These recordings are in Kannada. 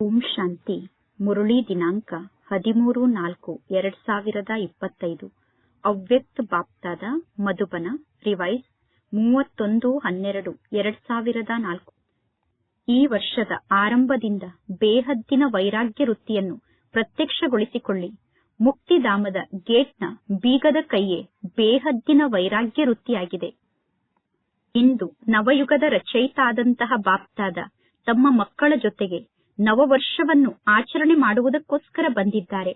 ಓಂ ಶಾಂತಿ. ಮುರುಳಿ ದಿನಾಂಕ ಹದಿಮೂರು ನಾಲ್ಕು ಎರಡ್ ಸಾವಿರದ ಇಪ್ಪತ್ತೈದು. ಅವ್ಯಕ್ತ ಬಾಪ್ತಾದ ಮಧುಬನ ರಿವೈಸ್ ಮೂವತ್ತೊಂದು ಹನ್ನೆರಡು ಎರಡ್ ಸಾವಿರದ ನಾಲ್ಕು. ಈ ವರ್ಷದ ಆರಂಭದಿಂದ ಬೇಹದ್ದಿನ ವೈರಾಗ್ಯ ವೃತ್ತಿಯನ್ನು ಪ್ರತ್ಯಕ್ಷಗೊಳಿಸಿಕೊಳ್ಳಿ. ಮುಕ್ತಿಧಾಮದ ಗೇಟ್ನ ಬೀಗದ ಕೈಯೇ ಬೇಹದ್ದಿನ ವೈರಾಗ್ಯ ವೃತ್ತಿಯಾಗಿದೆ. ಇಂದು ನವಯುಗದ ರಚಯಿತಾದಂತಹ ಬಾಪ್ತಾದ ತಮ್ಮ ಮಕ್ಕಳ ಜೊತೆಗೆ ನವವರ್ಷವನ್ನು ಆಚರಣೆ ಮಾಡುವುದಕ್ಕೋಸ್ಕರ ಬಂದಿದ್ದಾರೆ.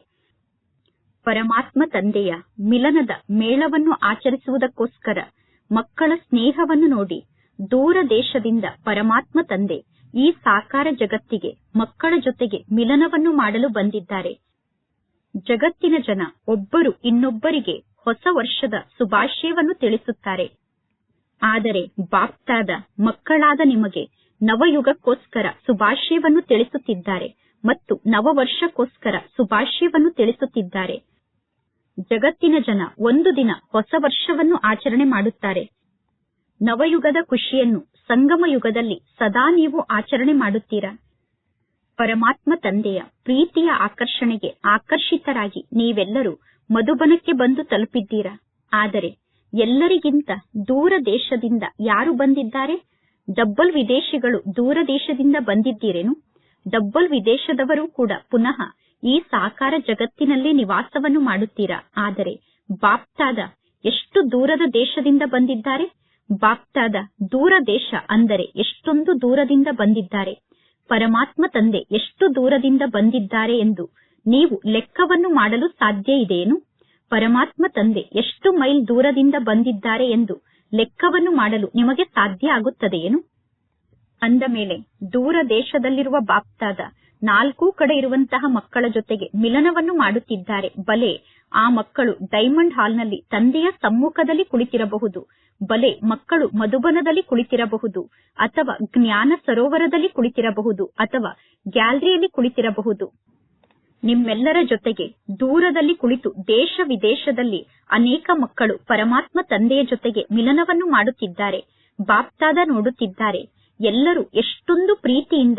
ಪರಮಾತ್ಮ ತಂದೆಯ ಮಿಲನದ ಮೇಳವನ್ನು ಆಚರಿಸುವುದಕ್ಕೋಸ್ಕರ ಮಕ್ಕಳ ಸ್ನೇಹವನ್ನು ನೋಡಿ ದೂರ ದೇಶದಿಂದ ಪರಮಾತ್ಮ ತಂದೆ ಈ ಸಾಕಾರ ಜಗತ್ತಿಗೆ, ಮಕ್ಕಳ ಜೊತೆಗೆ ಮಿಲನವನ್ನು ಮಾಡಲು ಬಂದಿದ್ದಾರೆ. ಜಗತ್ತಿನ ಜನ ಒಬ್ಬರು ಇನ್ನೊಬ್ಬರಿಗೆ ಹೊಸ ವರ್ಷದ ಶುಭಾಶಯವನ್ನು ತಿಳಿಸುತ್ತಾರೆ. ಆದರೆ, ಬಾಪ್ತಾದ ಮಕ್ಕಳಾದ ನಿಮಗೆ ನವಯುಗಕ್ಕೋಸ್ಕರ ಶುಭಾಶಯವನ್ನು ತಿಳಿಸುತ್ತಿದ್ದಾರೆ ಮತ್ತು ನವವರ್ಷಕ್ಕೋಸ್ಕರ ಶುಭಾಶಯವನ್ನು ತಿಳಿಸುತ್ತಿದ್ದಾರೆ. ಜಗತ್ತಿನ ಜನ ಒಂದು ದಿನ ಹೊಸ ವರ್ಷವನ್ನು ಆಚರಣೆ ಮಾಡುತ್ತಾರೆ. ನವಯುಗದ ಖುಷಿಯನ್ನು ಸಂಗಮ ಯುಗದಲ್ಲಿ ಸದಾ ನೀವು ಆಚರಣೆ ಮಾಡುತ್ತೀರಾ? ಪರಮಾತ್ಮ ತಂದೆಯ ಪ್ರೀತಿಯ ಆಕರ್ಷಣೆಗೆ ಆಕರ್ಷಿತರಾಗಿ ನೀವೆಲ್ಲರೂ ಮಧುಬನಕ್ಕೆ ಬಂದು ತಲುಪಿದ್ದೀರಾ? ಆದರೆ ಎಲ್ಲರಿಗಿಂತ ದೂರ ದೇಶದಿಂದ ಯಾರು ಬಂದಿದ್ದಾರೆ? ಡಬ್ಬಲ್ ವಿದೇಶಿಗಳು ದೂರ ದೇಶದಿಂದ ಬಂದಿದ್ದೀರೇನು, ಡಬ್ಬಲ್ ವಿದೇಶದವರು ಕೂಡ ಪುನಃ ಈ ಸಾಕಾರ ಜಗತ್ತಿನಲ್ಲಿ ನಿವಾಸವನ್ನು ಮಾಡುತ್ತೀರಾ? ಆದರೆ ಬಾಪ್ತಾದ ಎಷ್ಟು ದೂರದ ದೇಶದಿಂದ ಬಂದಿದ್ದಾರೆ? ಬಾಪ್ತಾದ ದೂರ ದೇಶ ಅಂದರೆ ಎಷ್ಟೊಂದು ದೂರದಿಂದ ಬಂದಿದ್ದಾರೆ? ಪರಮಾತ್ಮ ತಂದೆ ಎಷ್ಟು ದೂರದಿಂದ ಬಂದಿದ್ದಾರೆ ಎಂದು ನೀವು ಲೆಕ್ಕವನ್ನು ಮಾಡಲು ಸಾಧ್ಯ ಇದೆಯೇನು? ಪರಮಾತ್ಮ ತಂದೆ ಎಷ್ಟು ಮೈಲ್ ದೂರದಿಂದ ಬಂದಿದ್ದಾರೆ ಎಂದು ಲೆಕ್ಕವನ್ನು ಮಾಡಲು ನಿಮಗೆ ಸಾಧ್ಯ ಆಗುತ್ತದೆಯೇನು? ಅಂದ ಮೇಲೆ ದೂರ ದೇಶದಲ್ಲಿರುವ ಬಾಪ್ತಾದ ನಾಲ್ಕೂ ಕಡೆ ಇರುವಂತಹ ಮಕ್ಕಳ ಜೊತೆಗೆ ಮಿಲನವನ್ನು ಮಾಡುತ್ತಿದ್ದಾರೆ. ಬಲೆ, ಆ ಮಕ್ಕಳು ಡೈಮಂಡ್ ಹಾಲ್ನಲ್ಲಿ ತಂದೆಯ ಸಮ್ಮುಖದಲ್ಲಿ ಕುಳಿತಿರಬಹುದು. ಬಲೆ, ಮಕ್ಕಳು ಮಧುಬನದಲ್ಲಿ ಕುಳಿತಿರಬಹುದು ಅಥವಾ ಜ್ಞಾನ ಸರೋವರದಲ್ಲಿ ಕುಳಿತಿರಬಹುದು ಅಥವಾ ಗ್ಯಾಲರಿಯಲ್ಲಿ ಕುಳಿತಿರಬಹುದು. ನಿಮ್ಮೆಲ್ಲರ ಜೊತೆಗೆ ದೂರದಲ್ಲಿ ಕುಳಿತು ದೇಶ ವಿದೇಶದಲ್ಲಿ ಅನೇಕ ಮಕ್ಕಳು ಪರಮಾತ್ಮ ತಂದೆಯ ಜೊತೆಗೆ ಮಿಲನವನ್ನು ಮಾಡುತ್ತಿದ್ದಾರೆ, ಬಾಪ್ತಾದ ನೋಡುತ್ತಿದ್ದಾರೆ. ಎಲ್ಲರೂ ಎಷ್ಟೊಂದು ಪ್ರೀತಿಯಿಂದ,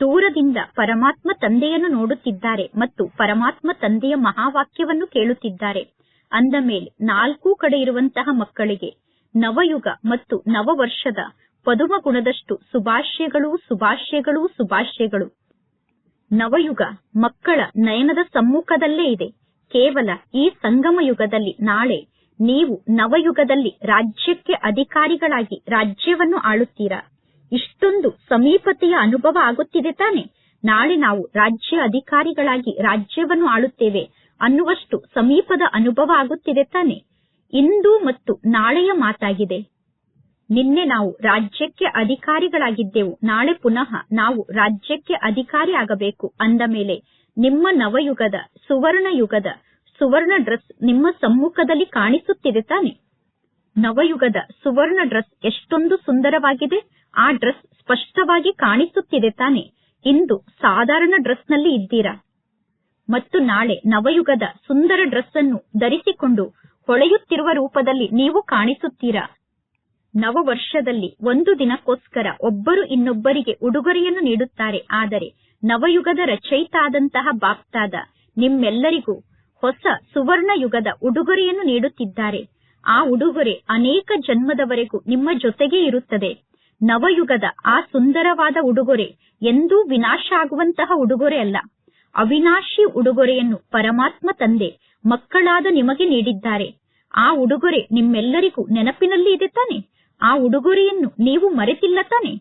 ದೂರದಿಂದ ಪರಮಾತ್ಮ ತಂದೆಯನ್ನು ನೋಡುತ್ತಿದ್ದಾರೆ ಮತ್ತು ಪರಮಾತ್ಮ ತಂದೆಯ ಮಹಾವಾಕ್ಯವನ್ನು ಕೇಳುತ್ತಿದ್ದಾರೆ. ಅಂದ ಮೇಲೆ ನಾಲ್ಕೂ ಕಡೆ ಇರುವಂತಹ ಮಕ್ಕಳಿಗೆ ನವಯುಗ ಮತ್ತು ನವವರ್ಷದ ಪದುಮ ಗುಣದಷ್ಟು ಶುಭಾಶಯಗಳು ಶುಭಾಶಯಗಳು ಶುಭಾಶಯಗಳು. ನವಯುಗ ಮಕ್ಕಳ ನಯನದ ಸಮ್ಮುಖದಲ್ಲೇ ಇದೆ. ಕೇವಲ ಈ ಸಂಗಮ ಯುಗದಲ್ಲಿ ನಾಳೆ ನೀವು ನವಯುಗದಲ್ಲಿ ರಾಜ್ಯಕ್ಕೆ ಅಧಿಕಾರಿಗಳಾಗಿ ರಾಜ್ಯವನ್ನು ಆಳುತ್ತೀರಾ? ಇಷ್ಟೊಂದು ಸಮೀಪತೆಯ ಅನುಭವ ಆಗುತ್ತಿದೆ ತಾನೆ. ನಾಳೆ ನಾವು ರಾಜ್ಯ ಅಧಿಕಾರಿಗಳಾಗಿ ರಾಜ್ಯವನ್ನು ಆಳುತ್ತೇವೆ ಅನ್ನುವಷ್ಟು ಸಮೀಪದ ಅನುಭವ ಆಗುತ್ತಿದೆ ತಾನೆ. ಇಂದು ಮತ್ತು ನಾಳೆಯ ಮಾತಾಗಿದೆ. ನಿನ್ನೆ ನಾವು ರಾಜ್ಯಕ್ಕೆ ಅಧಿಕಾರಿಗಳಾಗಿದ್ದೆವು. ನಾಳೆ ಪುನಃ ನಾವು ರಾಜ್ಯಕ್ಕೆ ಅಧಿಕಾರಿ ಆಗಬೇಕು ಅಂದ ಮೇಲೆ ನಿಮ್ಮ ನವಯುಗದ ಸುವರ್ಣ ಯುಗದ ಸುವರ್ಣ ಡ್ರೆಸ್ ನಿಮ್ಮ ಸಮ್ಮುಖದಲ್ಲಿ ಕಾಣಿಸುತ್ತಿದೆ ತಾನೆ? ನವಯುಗದ ಸುವರ್ಣ ಡ್ರೆಸ್ ಎಷ್ಟೊಂದು ಸುಂದರವಾಗಿದೆ. ಆ ಡ್ರೆಸ್ ಸ್ಪಷ್ಟವಾಗಿ ಕಾಣಿಸುತ್ತಿದೆ ತಾನೆ. ಇಂದು ಸಾಧಾರಣ ಡ್ರೆಸ್ನಲ್ಲಿ ಇದ್ದೀರಾ? ಮತ್ತು ನಾಳೆ ನವಯುಗದ ಸುಂದರ ಡ್ರೆಸ್ ಅನ್ನು ಧರಿಸಿಕೊಂಡು ಹೊಳೆಯುತ್ತಿರುವ ರೂಪದಲ್ಲಿ ನೀವು ಕಾಣಿಸುತ್ತೀರಾ? ನವವರ್ಷದಲ್ಲಿ ಒಂದು ದಿನಕ್ಕೋಸ್ಕರ ಒಬ್ಬರು ಇನ್ನೊಬ್ಬರಿಗೆ ಉಡುಗೊರೆಯನ್ನು ನೀಡುತ್ತಾರೆ. ಆದರೆ ನವಯುಗದ ರಚಯಿತಾದಂತಹ ಬಾಪ್ತಾದ ನಿಮ್ಮೆಲ್ಲರಿಗೂ ಹೊಸ ಸುವರ್ಣ ಯುಗದ ಉಡುಗೊರೆಯನ್ನು ನೀಡುತ್ತಿದ್ದಾರೆ. ಆ ಉಡುಗೊರೆ ಅನೇಕ ಜನ್ಮದವರೆಗೂ ನಿಮ್ಮ ಜೊತೆಗೆ ಇರುತ್ತದೆ. ನವಯುಗದ ಆ ಸುಂದರವಾದ ಉಡುಗೊರೆ ಎಂದೂ ವಿನಾಶ ಆಗುವಂತಹ ಉಡುಗೊರೆ ಅಲ್ಲ. ಅವಿನಾಶಿ ಉಡುಗೊರೆಯನ್ನು ಪರಮಾತ್ಮ ತಂದೆ, ಮಕ್ಕಳಾದ ನಿಮಗೆ ನೀಡಿದ್ದಾರೆ. ಆ ಉಡುಗೊರೆ ನಿಮ್ಮೆಲ್ಲರಿಗೂ ನೆನಪಿನಲ್ಲಿ ಇದೆ ತಾನೆ? ಆ ಉಡುಗೊರೆಯನ್ನು ನೀವು ಮರೆತಿಲ್ಲ ತಾನೆ.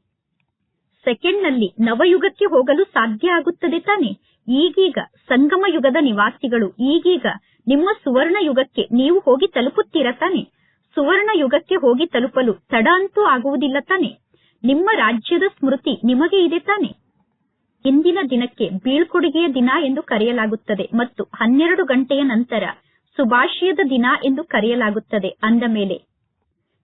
ಸೆಕೆಂಡ್ನಲ್ಲಿ ನವಯುಗಕ್ಕೆ ಹೋಗಲು ಸಾಧ್ಯ ಆಗುತ್ತದೆ ತಾನೆ. ಈಗೀಗ ಸಂಗಮ ಯುಗದ ನಿವಾಸಿಗಳು, ಈಗೀಗ ನಿಮ್ಮ ಸುವರ್ಣ ಯುಗಕ್ಕೆ ನೀವು ಹೋಗಿ ತಲುಪುತ್ತೀರ ತಾನೆ. ಸುವರ್ಣ ಯುಗಕ್ಕೆ ಹೋಗಿ ತಲುಪಲು ತಡ ಅಂತೂ ಆಗುವುದಿಲ್ಲ ತಾನೆ. ನಿಮ್ಮ ರಾಜ್ಯದ ಸ್ಮೃತಿ ನಿಮಗೆ ಇದೆ ತಾನೆ. ಇಂದಿನ ದಿನಕ್ಕೆ ಬೀಳ್ಕೊಡುಗೆಯ ದಿನ ಎಂದು ಕರೆಯಲಾಗುತ್ತದೆ ಮತ್ತು ಹನ್ನೆರಡು ಗಂಟೆಯ ನಂತರ ಸುಭಾಷಯದ ದಿನ ಎಂದು ಕರೆಯಲಾಗುತ್ತದೆ. ಅಂದ ಮೇಲೆ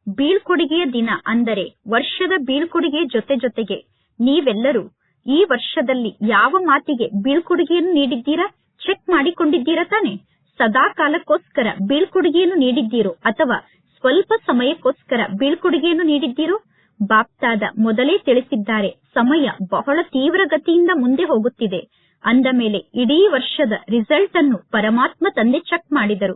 ಬೀಳ್ಕೊಡುಗೆಯ ದಿನ ಅಂದರೆ ವರ್ಷದ ಬೀಳ್ಕೊಡುಗೆ ಜೊತೆ ಜೊತೆಗೆ ನೀವೆಲ್ಲರೂ ಈ ವರ್ಷದಲ್ಲಿ ಯಾವ ಮಾತಿಗೆ ಬೀಳ್ಕೊಡುಗೆಯನ್ನು ನೀಡಿದ್ದೀರಾ? ಚೆಕ್ ಮಾಡಿಕೊಂಡಿದ್ದೀರಾ ತಾನೆ? ಸದಾ ಕಾಲಕ್ಕೋಸ್ಕರ ಬೀಳ್ಕೊಡುಗೆಯನ್ನು ನೀಡಿದ್ದೀರೋ? ಅಥವಾ ಸ್ವಲ್ಪ ಸಮಯಕ್ಕೋಸ್ಕರ ಬೀಳ್ಕೊಡುಗೆಯನ್ನು ನೀಡಿದ್ದೀರೋ? ಬಾಪ್ತಾದ ಮೊದಲೇ ತಿಳಿಸಿದ್ದಾರೆ, ಸಮಯ ಬಹಳ ತೀವ್ರಗತಿಯಿಂದ ಮುಂದೆ ಹೋಗುತ್ತಿದೆ. ಅಂದ ಮೇಲೆ ಇಡೀ ವರ್ಷದ ರಿಸಲ್ಟ್ ಅನ್ನು ಪರಮಾತ್ಮ ತಂದೆ ಚೆಕ್ ಮಾಡಿದರು.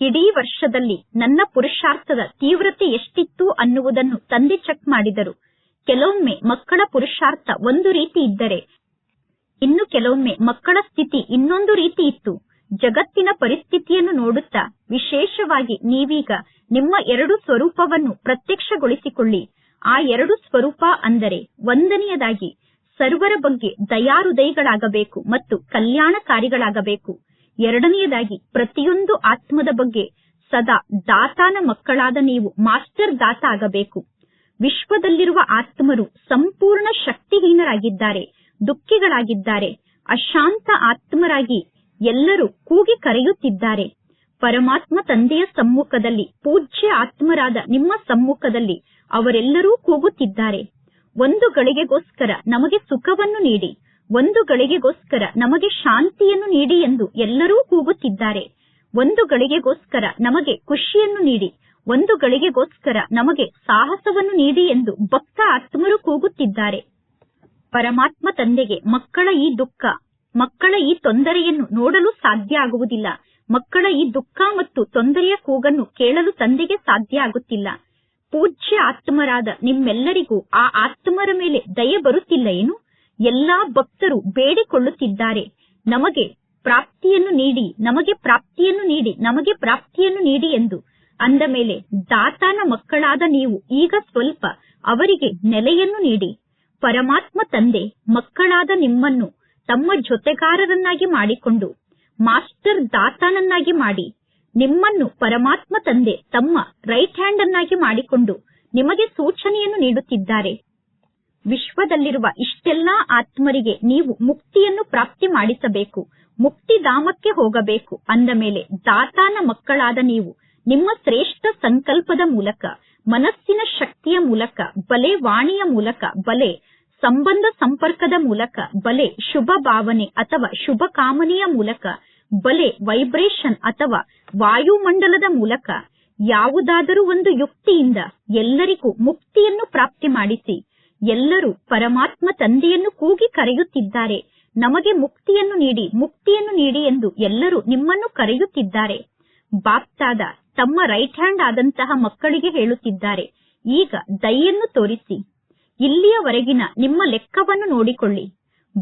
ಇಡೀ ವರ್ಷದಲ್ಲಿ ನನ್ನ ಪುರುಷಾರ್ಥದ ತೀವ್ರತೆ ಎಷ್ಟಿತ್ತು ಅನ್ನುವುದನ್ನು ತಂದೆ ಚೆಕ್ ಮಾಡಿದರು. ಕೆಲವೊಮ್ಮೆ ಮಕ್ಕಳ ಪುರುಷಾರ್ಥ ಒಂದು ರೀತಿ ಇದ್ದರೆ, ಇನ್ನು ಕೆಲವೊಮ್ಮೆ ಮಕ್ಕಳ ಸ್ಥಿತಿ ಇನ್ನೊಂದು ರೀತಿ ಇತ್ತು. ಜಗತ್ತಿನ ಪರಿಸ್ಥಿತಿಯನ್ನು ನೋಡುತ್ತಾ ವಿಶೇಷವಾಗಿ ನೀವೀಗ ನಿಮ್ಮ ಎರಡು ಸ್ವರೂಪವನ್ನು ಪ್ರತ್ಯಕ್ಷಗೊಳಿಸಿಕೊಳ್ಳಿ. ಆ ಎರಡು ಸ್ವರೂಪ ಅಂದರೆ ಒಂದನೆಯದಾಗಿ ಸರ್ವರ ಬಗ್ಗೆ ದಯಾರುದಯಗಳಾಗಬೇಕು ಮತ್ತು ಕಲ್ಯಾಣಕಾರಿಗಳಾಗಬೇಕು. ಎರಡನೆಯದಾಗಿ ಪ್ರತಿಯೊಂದು ಆತ್ಮದ ಬಗ್ಗೆ ಸದಾ ದಾತಾನ ಮಕ್ಕಳಾದ ನೀವು ಮಾಸ್ಟರ್ ದಾತ ಆಗಬೇಕು. ವಿಶ್ವದಲ್ಲಿರುವ ಆತ್ಮರು ಸಂಪೂರ್ಣ ಶಕ್ತಿಹೀನರಾಗಿದ್ದಾರೆ, ದುಃಖಿಗಳಾಗಿದ್ದಾರೆ, ಅಶಾಂತ ಆತ್ಮರಾಗಿ ಎಲ್ಲರೂ ಕೂಗಿ ಕರೆಯುತ್ತಿದ್ದಾರೆ. ಪರಮಾತ್ಮ ತಂದೆಯ ಸಮ್ಮುಖದಲ್ಲಿ, ಪೂಜ್ಯ ಆತ್ಮರಾದ ನಿಮ್ಮ ಸಮ್ಮುಖದಲ್ಲಿ ಅವರೆಲ್ಲರೂ ಕೂಗುತ್ತಿದ್ದಾರೆ. ಒಂದು ಗಳಿಗೆಗೋಸ್ಕರ ನಮಗೆ ಸುಖವನ್ನು ನೀಡಿ. ಒಂದು ಗಳಿಗೆಗೋಸ್ಕರ ನಮಗೆ ಶಾಂತಿಯನ್ನು ನೀಡಿ ಎಂದು ಎಲ್ಲರೂ ಕೂಗುತ್ತಿದ್ದಾರೆ. ಒಂದು ಗಳಿಗೆಗೋಸ್ಕರ ನಮಗೆ ಖುಷಿಯನ್ನು ನೀಡಿ ಒಂದು ಗಳಿಗೆಗೋಸ್ಕರ ನಮಗೆ ಸಾಹಸವನ್ನು ನೀಡಿ ಎಂದು ಭಕ್ತ ಆತ್ಮರು ಕೂಗುತ್ತಿದ್ದಾರೆ. ಪರಮಾತ್ಮ ತಂದೆಗೆ ಮಕ್ಕಳ ಈ ದುಃಖ, ಮಕ್ಕಳ ಈ ತೊಂದರೆಯನ್ನು ನೋಡಲು ಸಾಧ್ಯ ಆಗುವುದಿಲ್ಲ. ಮಕ್ಕಳ ಈ ದುಃಖ ಮತ್ತು ತೊಂದರೆಯ ಕೂಗನ್ನು ಕೇಳಲು ತಂದೆಗೆ ಸಾಧ್ಯ ಆಗುತ್ತಿಲ್ಲ. ಪೂಜ್ಯ ಆತ್ಮರಾದ ನಿಮ್ಮೆಲ್ಲರಿಗೂ ಆ ಆತ್ಮರ ಮೇಲೆ ದಯೆ ಬರುತ್ತಿಲ್ಲ ಏನು? ಎಲ್ಲಾ ಭಕ್ತರು ಬೇಡಿಕೊಳ್ಳುತ್ತಿದ್ದಾರೆ. ನಮಗೆ ಪ್ರಾಪ್ತಿಯನ್ನು ನೀಡಿ, ನಮಗೆ ಪ್ರಾಪ್ತಿಯನ್ನು ನೀಡಿ, ನಮಗೆ ಪ್ರಾಪ್ತಿಯನ್ನು ನೀಡಿ ಎಂದು. ಅಂದ ಮೇಲೆ ದಾತಾನ ಮಕ್ಕಳಾದ ನೀವು ಈಗ ಸ್ವಲ್ಪ ಅವರಿಗೆ ನೆಲೆಯನ್ನು ನೀಡಿ. ಪರಮಾತ್ಮ ತಂದೆ, ಮಕ್ಕಳಾದ ನಿಮ್ಮನ್ನು ತಮ್ಮ ಜೊತೆಗಾರರನ್ನಾಗಿ ಮಾಡಿಕೊಂಡು, ಮಾಸ್ಟರ್ ದಾತಾನನ್ನಾಗಿ ಮಾಡಿ. ನಿಮ್ಮನ್ನು ಪರಮಾತ್ಮ ತಂದೆ ತಮ್ಮ ರೈಟ್ ಹ್ಯಾಂಡ್ ಅನ್ನಾಗಿ ಮಾಡಿಕೊಂಡು ನಿಮಗೆ ಸೂಚನೆಯನ್ನು ನೀಡುತ್ತಿದ್ದಾರೆ. ವಿಶ್ವದಲ್ಲಿರುವ ಇಷ್ಟೆಲ್ಲಾ ಆತ್ಮರಿಗೆ ನೀವು ಮುಕ್ತಿಯನ್ನು ಪ್ರಾಪ್ತಿ ಮಾಡಿಸಬೇಕು ಮುಕ್ತಿಧಾಮಕ್ಕೆ ಹೋಗಬೇಕು ಅಂದ ಮೇಲೆ ದಾತಾನ ಮಕ್ಕಳಾದ ನೀವು ನಿಮ್ಮ ಶ್ರೇಷ್ಠ ಸಂಕಲ್ಪದ ಮೂಲಕ, ಮನಸ್ಸಿನ ಶಕ್ತಿಯ ಮೂಲಕ, ಬಲೆ ವಾಣಿಯ ಮೂಲಕ, ಬಲೆ ಸಂಬಂಧ ಸಂಪರ್ಕದ ಮೂಲಕ, ಬಲೆ ಶುಭ ಭಾವನೆ ಅಥವಾ ಶುಭ ಕಾಮನೆಯ ಮೂಲಕ, ಬಲೆ ವೈಬ್ರೇಷನ್ ಅಥವಾ ವಾಯುಮಂಡಲದ ಮೂಲಕ, ಯಾವುದಾದರೂ ಒಂದು ಯುಕ್ತಿಯಿಂದ ಎಲ್ಲರಿಗೂ ಮುಕ್ತಿಯನ್ನು ಪ್ರಾಪ್ತಿ ಮಾಡಿಸಿ ಎಲ್ಲರೂ ಪರಮಾತ್ಮ ತಂದೆಯನ್ನು ಕೂಗಿ ಕರೆಯುತ್ತಿದ್ದಾರೆ. ನಮಗೆ ಮುಕ್ತಿಯನ್ನು ನೀಡಿ ಮುಕ್ತಿಯನ್ನು ನೀಡಿ ಎಂದು ಎಲ್ಲರೂ ನಿಮ್ಮನ್ನು ಕರೆಯುತ್ತಿದ್ದಾರೆ. ಬಾಪ್ತಾದ ತಮ್ಮ ರೈಟ್ ಹ್ಯಾಂಡ್ ಆದಂತಹ ಮಕ್ಕಳಿಗೆ ಹೇಳುತ್ತಿದ್ದಾರೆ. ಈಗ ದಯೆಯನ್ನು ತೋರಿಸಿ. ಇಲ್ಲಿಯವರೆಗಿನ ನಿಮ್ಮ ಲೆಕ್ಕವನ್ನು ನೋಡಿಕೊಳ್ಳಿ.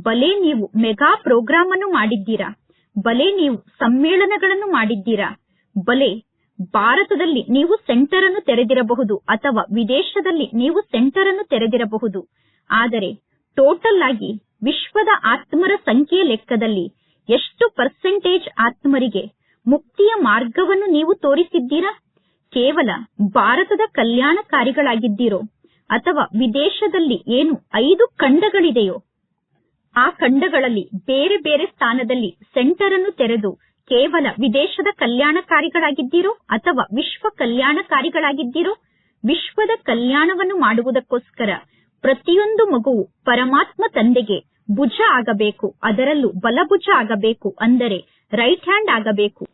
ಬಲೆ ನೀವು ಮೆಗಾ ಪ್ರೋಗ್ರಾಮ್ ಅನ್ನು ಮಾಡಿದ್ದೀರಾ? ಬಲೆ ನೀವು ಸಮ್ಮೇಳನಗಳನ್ನು ಮಾಡಿದ್ದೀರಾ? ಬಲೆ ಭಾರತದಲ್ಲಿ ನೀವು ಸೆಂಟರ್ ಅನ್ನು ತೆರೆದಿರಬಹುದು ಅಥವಾ ವಿದೇಶದಲ್ಲಿ ನೀವು ಸೆಂಟರ್ ಅನ್ನು ತೆರೆದಿರಬಹುದು. ಆದರೆ ಟೋಟಲ್ ಆಗಿ ವಿಶ್ವದ ಆತ್ಮರ ಸಂಖ್ಯೆಯ ಲೆಕ್ಕದಲ್ಲಿ ಎಷ್ಟು ಪರ್ಸೆಂಟೇಜ್ ಆತ್ಮರಿಗೆ ಮುಕ್ತಿಯ ಮಾರ್ಗವನ್ನು ನೀವು ತೋರಿಸಿದ್ದೀರಾ? ಕೇವಲ ಭಾರತದ ಕಲ್ಯಾಣಕಾರಿಗಳಾಗಿದ್ದೀರೋ ಅಥವಾ ವಿದೇಶದಲ್ಲಿ ಏನು ಐದು ಖಂಡಗಳಿದೆಯೋ? ಆ ಖಂಡಗಳಲ್ಲಿ ಬೇರೆ ಬೇರೆ ಸ್ಥಾನದಲ್ಲಿ ಸೆಂಟರ್ ಅನ್ನು ತೆರೆದು ಕೇವಲ ವಿದೇಶದ ಕಲ್ಯಾಣಕಾರಿಗಳಾಗಿದ್ದೀರೋ ಅಥವಾ ವಿಶ್ವ ಕಲ್ಯಾಣಕಾರಿಗಳಾಗಿದ್ದೀರೋ, ವಿಶ್ವದ ಕಲ್ಯಾಣವನ್ನು ಮಾಡುವುದಕ್ಕೋಸ್ಕರ ಪ್ರತಿಯೊಂದು ಮಗುವು ಪರಮಾತ್ಮ ತಂದೆಗೆ ಭುಜ ಆಗಬೇಕು, ಅದರಲ್ಲೂ ಬಲಭುಜ ಆಗಬೇಕು ಅಂದರೆ ರೈಟ್ ಹ್ಯಾಂಡ್ ಆಗಬೇಕು.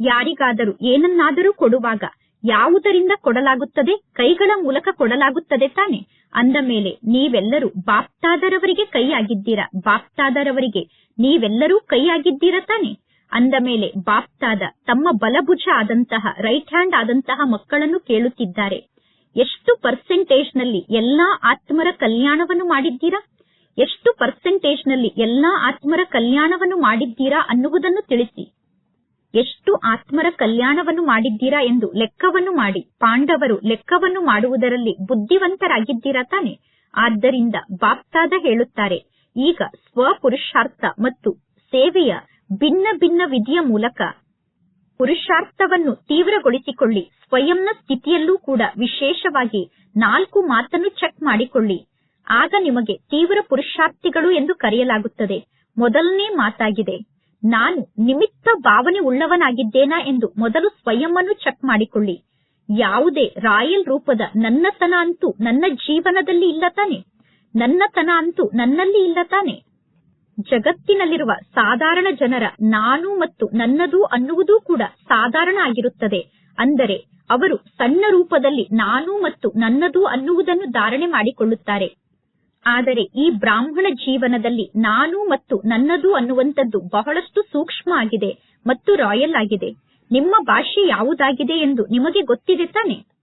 ಯಾರಿಗಾದರೂ ಏನನ್ನಾದರೂ ಕೊಡುವಾಗ ಯಾವುದರಿಂದ ಕೊಡಲಾಗುತ್ತದೆ, ಕೈಗಳ ಮೂಲಕ ಕೊಡಲಾಗುತ್ತದೆ ತಾನೆ? ಅಂದ ಮೇಲೆ ನೀವೆಲ್ಲರೂ ಬಾಪ್ತಾದರವರಿಗೆ ಕೈಯಾಗಿದ್ದೀರಾ? ಬಾಪ್ತಾದರವರಿಗೆ ನೀವೆಲ್ಲರೂ ಕೈಯಾಗಿದ್ದೀರಾ ತಾನೆ? ಅಂದ ಮೇಲೆ ಬಾಪ್ತಾದ ತಮ್ಮ ಬಲಭುಜ ಆದಂತಹ ರೈಟ್ ಹ್ಯಾಂಡ್ ಆದಂತಹ ಮಕ್ಕಳನ್ನು ಕೇಳುತ್ತಿದ್ದಾರೆ. ಎಷ್ಟು ಪರ್ಸೆಂಟೇಜ್ನಲ್ಲಿ ಎಲ್ಲಾ ಆತ್ಮರ ಕಲ್ಯಾಣವನ್ನು ಮಾಡಿದ್ದೀರಾ? ಎಷ್ಟು ಪರ್ಸೆಂಟೇಜ್ನಲ್ಲಿ ಎಲ್ಲಾ ಆತ್ಮರ ಕಲ್ಯಾಣವನ್ನು ಮಾಡಿದ್ದೀರಾ ಅನ್ನುವುದನ್ನು ತಿಳಿಸಿ. ಎಷ್ಟು ಆತ್ಮರ ಕಲ್ಯಾಣವನ್ನು ಮಾಡಿದ್ದೀರಾ ಎಂದು ಲೆಕ್ಕವನ್ನು ಮಾಡಿ. ಪಾಂಡವರು ಲೆಕ್ಕವನ್ನು ಮಾಡುವುದರಲ್ಲಿ ಬುದ್ಧಿವಂತರಾಗಿದ್ದೀರಾ ತಾನೆ? ಆದ್ದರಿಂದ ಬಾಪ್ತಾದ ಹೇಳುತ್ತಾರೆ, ಈಗ ಸ್ವಪುರುಷಾರ್ಥ ಮತ್ತು ಸೇವೆಯ ಭಿನ್ನ ಭಿನ್ನ ವಿಧಿಯ ಮೂಲಕ ಪುರುಷಾರ್ಥವನ್ನು ತೀವ್ರಗೊಳಿಸಿಕೊಳ್ಳಿ. ಸ್ವಯಂನ ಸ್ಥಿತಿಯಲ್ಲೂ ಕೂಡ ವಿಶೇಷವಾಗಿ ನಾಲ್ಕು ಮಾತನ್ನು ಚೆಕ್ ಮಾಡಿಕೊಳ್ಳಿ. ಆಗ ನಿಮಗೆ ತೀವ್ರ ಪುರುಷಾರ್ಥಿಗಳು ಎಂದು ಕರೆಯಲಾಗುತ್ತದೆ. ಮೊದಲನೇ ಮಾತಾಗಿದೆ. ನಾನು ನಿಮಿತ್ತ ಭಾವನೆ ಉಳ್ಳವನಾಗಿದ್ದೇನಾ ಎಂದು ಮೊದಲು ಸ್ವಯಂವನ್ನು ಚೆಕ್ ಮಾಡಿಕೊಳ್ಳಿ. ಯಾವುದೇ ರಾಯಲ್ ರೂಪದ ನನ್ನತನ ಅಂತೂ ನನ್ನ ಜೀವನದಲ್ಲಿ ಇಲ್ಲ ತಾನೆ. ನನ್ನತನ ಅಂತೂ ನನ್ನಲ್ಲಿ ಇಲ್ಲ ತಾನೆ. ಜಗತ್ತಿನಲ್ಲಿರುವ ಸಾಧಾರಣ ಜನರ ನಾನು ಮತ್ತು ನನ್ನದು ಅನ್ನುವುದೂ ಕೂಡ ಸಾಧಾರಣ ಆಗಿರುತ್ತದೆ. ಅಂದರೆ, ಅವರು ಸಣ್ಣ ರೂಪದಲ್ಲಿ ನಾನು ಮತ್ತು ನನ್ನದು ಅನ್ನುವುದನ್ನು ಧಾರಣೆ ಮಾಡಿಕೊಳ್ಳುತ್ತಾರೆ. ಆದರೆ, ಈ ಬ್ರಾಹ್ಮಣ ಜೀವನದಲ್ಲಿ ನಾನು ಮತ್ತು ನನ್ನದು ಅನ್ನುವಂಥದ್ದು ಬಹಳಷ್ಟು ಸೂಕ್ಷ್ಮ ಆಗಿದೆ ಮತ್ತು ರಾಯಲ್ ಆಗಿದೆ. ನಿಮ್ಮ ಭಾಷೆ ಯಾವುದಾಗಿದೆ ಎಂದು ನಿಮಗೆ ಗೊತ್ತಿದೆ ತಾನೆ?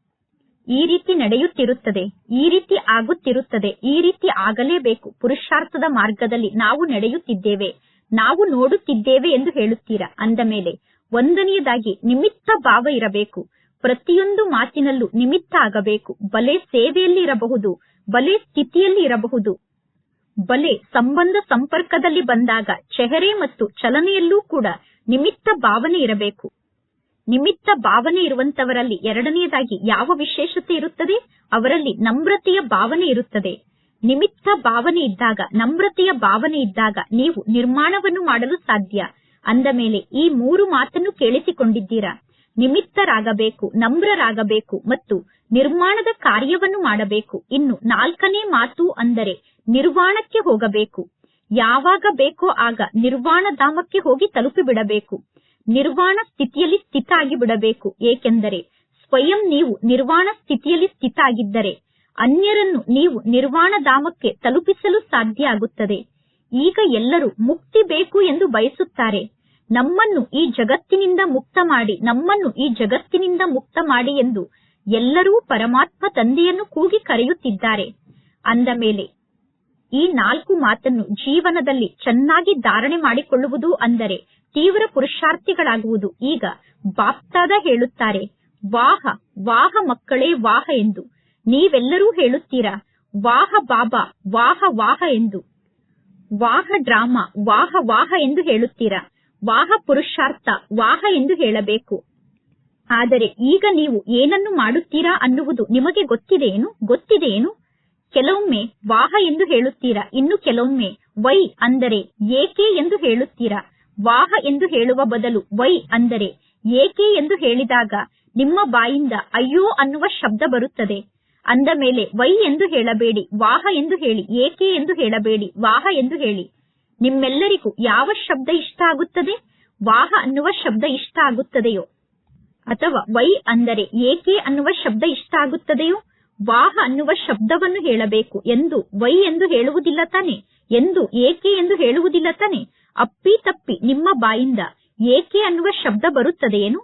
ಈ ರೀತಿ ನಡೆಯುತ್ತಿರುತ್ತದೆ, ಈ ರೀತಿ ಆಗುತ್ತಿರುತ್ತದೆ, ಈ ರೀತಿ ಆಗಲೇಬೇಕು. ಪುರುಷಾರ್ಥದ ಮಾರ್ಗದಲ್ಲಿ ನಾವು ನಡೆಯುತ್ತಿದ್ದೇವೆ, ನಾವು ನೋಡುತ್ತಿದ್ದೇವೆ ಎಂದು ಹೇಳುತ್ತೀರಾ? ಅಂದ ಮೇಲೆ, ಒಂದನೆಯದಾಗಿ ನಿಮಿತ್ತ ಭಾವ ಇರಬೇಕು. ಪ್ರತಿಯೊಂದು ಮಾತಿನಲ್ಲೂ ನಿಮಿತ್ತ ಆಗಬೇಕು. ಬಲೆ ಸೇವೆಯಲ್ಲಿ ಇರಬಹುದು, ಬಲೆ ಸ್ಥಿತಿಯಲ್ಲಿ ಇರಬಹುದು. ಬಲೆ ಸಂಬಂಧ ಸಂಪರ್ಕದಲ್ಲಿ ಬಂದಾಗ, ಚೆಹರೆ ಮತ್ತು ಚಲನೆಯಲ್ಲೂ ಕೂಡ ನಿಮಿತ್ತ ಭಾವನೆ ಇರಬೇಕು. ನಿಮಿತ್ತ ಭಾವನೆ ಇರುವಂತವರಲ್ಲಿ ಎರಡನೆಯದಾಗಿ ಯಾವ ವಿಶೇಷತೆ ಇರುತ್ತದೆ? ಅವರಲ್ಲಿ ನಮ್ರತೆಯ ಭಾವನೆ ಇರುತ್ತದೆ. ನಿಮಿತ್ತ ಭಾವನೆ ಇದ್ದಾಗ, ನಮ್ರತೆಯ ಭಾವನೆ ಇದ್ದಾಗ ನೀವು ನಿರ್ಮಾಣವನ್ನು ಮಾಡಲು ಸಾಧ್ಯ. ಅಂದ ಮೇಲೆ ಈ ಮೂರು ಮಾತನ್ನು ಕೇಳಿಸಿಕೊಂಡಿದ್ದೀರಾ? ನಿಮಿತ್ತರಾಗಬೇಕು, ನಮ್ರರಾಗಬೇಕು ಮತ್ತು ನಿರ್ಮಾಣದ ಕಾರ್ಯವನ್ನು ಮಾಡಬೇಕು. ಇನ್ನು ನಾಲ್ಕನೇ ಮಾತು ಅಂದರೆ ನಿರ್ವಾಣಕ್ಕೆ ಹೋಗಬೇಕು. ಯಾವಾಗ ಬೇಕೋ ಆಗ ನಿರ್ವಾಣ ಧಾಮಕ್ಕೆ ಹೋಗಿ ತಲುಪಿ ಬಿಡಬೇಕು ನಿರ್ವಾಣ ಸ್ಥಿತಿಯಲ್ಲಿ ಸ್ಥಿತ ಆಗಿ ಬಿಡಬೇಕು ಏಕೆಂದರೆ ಸ್ವಯಂ ನೀವು ನಿರ್ವಾಣ ಸ್ಥಿತಿಯಲ್ಲಿ ಸ್ಥಿತ ಆಗಿದ್ದರೆ ಅನ್ಯರನ್ನು ನೀವು ನಿರ್ವಾಣ ಧಾಮಕ್ಕೆ ತಲುಪಿಸಲು ಸಾಧ್ಯ ಆಗುತ್ತದೆ. ಈಗ ಎಲ್ಲರೂ ಮುಕ್ತಿ ಬೇಕು ಎಂದು ಬಯಸುತ್ತಾರೆ. ನಮ್ಮನ್ನು ಈ ಜಗತ್ತಿನಿಂದ ಮುಕ್ತ ಮಾಡಿ, ನಮ್ಮನ್ನು ಈ ಜಗತ್ತಿನಿಂದ ಮುಕ್ತ ಮಾಡಿ ಎಂದು ಎಲ್ಲರೂ ಪರಮಾತ್ಮ ತಂದೆಯನ್ನು ಕೂಗಿ ಕರೆಯುತ್ತಿದ್ದಾರೆ. ಅಂದ ಮೇಲೆ ಈ ನಾಲ್ಕು ಮಾತನ್ನು ಜೀವನದಲ್ಲಿ ಚೆನ್ನಾಗಿ ಧಾರಣೆ ಮಾಡಿಕೊಳ್ಳುವುದು ಅಂದರೆ ತೀವ್ರ ಪುರುಷಾರ್ಥಿಗಳಾಗುವುದು. ಈಗ ಬಾಪ್ತಾದ ಹೇಳುತ್ತಾರೆ, ವಾಹ ವಾಹ ಮಕ್ಕಳೇ, ವಾಹ ಎಂದು. ನೀವೆಲ್ಲರೂ ಹೇಳುತ್ತೀರಾ, ವಾಹ ಬಾಬಾ, ವಾಹ ವಾಹ ಎಂದು. ವಾಹ ಡ್ರಾಮಾ, ವಾಹ ವಾಹ ಎಂದು ಹೇಳುತ್ತೀರಾ, ವಾಹ ಪುರುಷಾರ್ಥ, ವಾಹ ಎಂದು ಹೇಳಬೇಕು. ಆದರೆ ಈಗ ನೀವು ಏನನ್ನು ಮಾಡುತ್ತೀರಾ ಅನ್ನುವುದು ನಿಮಗೆ ಗೊತ್ತಿದೆಯೇನು ಗೊತ್ತಿದೆಯೇನು? ಕೆಲವೊಮ್ಮೆ ವಾಹ ಎಂದು ಹೇಳುತ್ತೀರಾ? ಇನ್ನು ಕೆಲವೊಮ್ಮೆ ವೈ ಅಂದರೆ ಏಕೆ ಎಂದು ಹೇಳುತ್ತೀರಾ? ವಾಹ ಎಂದು ಹೇಳುವ ಬದಲು ವೈ ಅಂದರೆ ಏಕೆ ಎಂದು ಹೇಳಿದಾಗ ನಿಮ್ಮ ಬಾಯಿಂದ ಅಯ್ಯೋ ಅನ್ನುವ ಶಬ್ದ ಬರುತ್ತದೆ. ಅಂದ ಮೇಲೆ ವೈ ಎಂದು ಹೇಳಬೇಡಿ, ವಾಹ ಎಂದು ಹೇಳಿ, ಏಕೆ ಎಂದು ಹೇಳಬೇಡಿ, ವಾಹ ಎಂದು ಹೇಳಿ. ನಿಮ್ಮೆಲ್ಲರಿಗೂ ಯಾವ ಶಬ್ದ ಇಷ್ಟ ಆಗುತ್ತದೆ? ವಾಹ ಅನ್ನುವ ಶಬ್ದ ಇಷ್ಟ ಆಗುತ್ತದೆಯೋ? ಅಥವಾ ವೈ ಅಂದರೆ ಏಕೆ ಅನ್ನುವ ಶಬ್ದ ಇಷ್ಟ ಆಗುತ್ತದೆಯೋ? ವಾಹ ಅನ್ನುವ ಶಬ್ದವನ್ನು ಹೇಳಬೇಕು. ಎಂದು, ವೈ ಎಂದು ಹೇಳುವುದಿಲ್ಲ ತಾನೆ. ಎಂದು, ಏಕೆ ಎಂದು ಹೇಳುವುದಿಲ್ಲ ತಾನೆ. ಅಪ್ಪಿ ತಪ್ಪಿ ನಿಮ್ಮ ಬಾಯಿಂದ ಏಕೆ ಅನ್ನುವ ಶಬ್ದ ಬರುತ್ತದೆಯೇನು?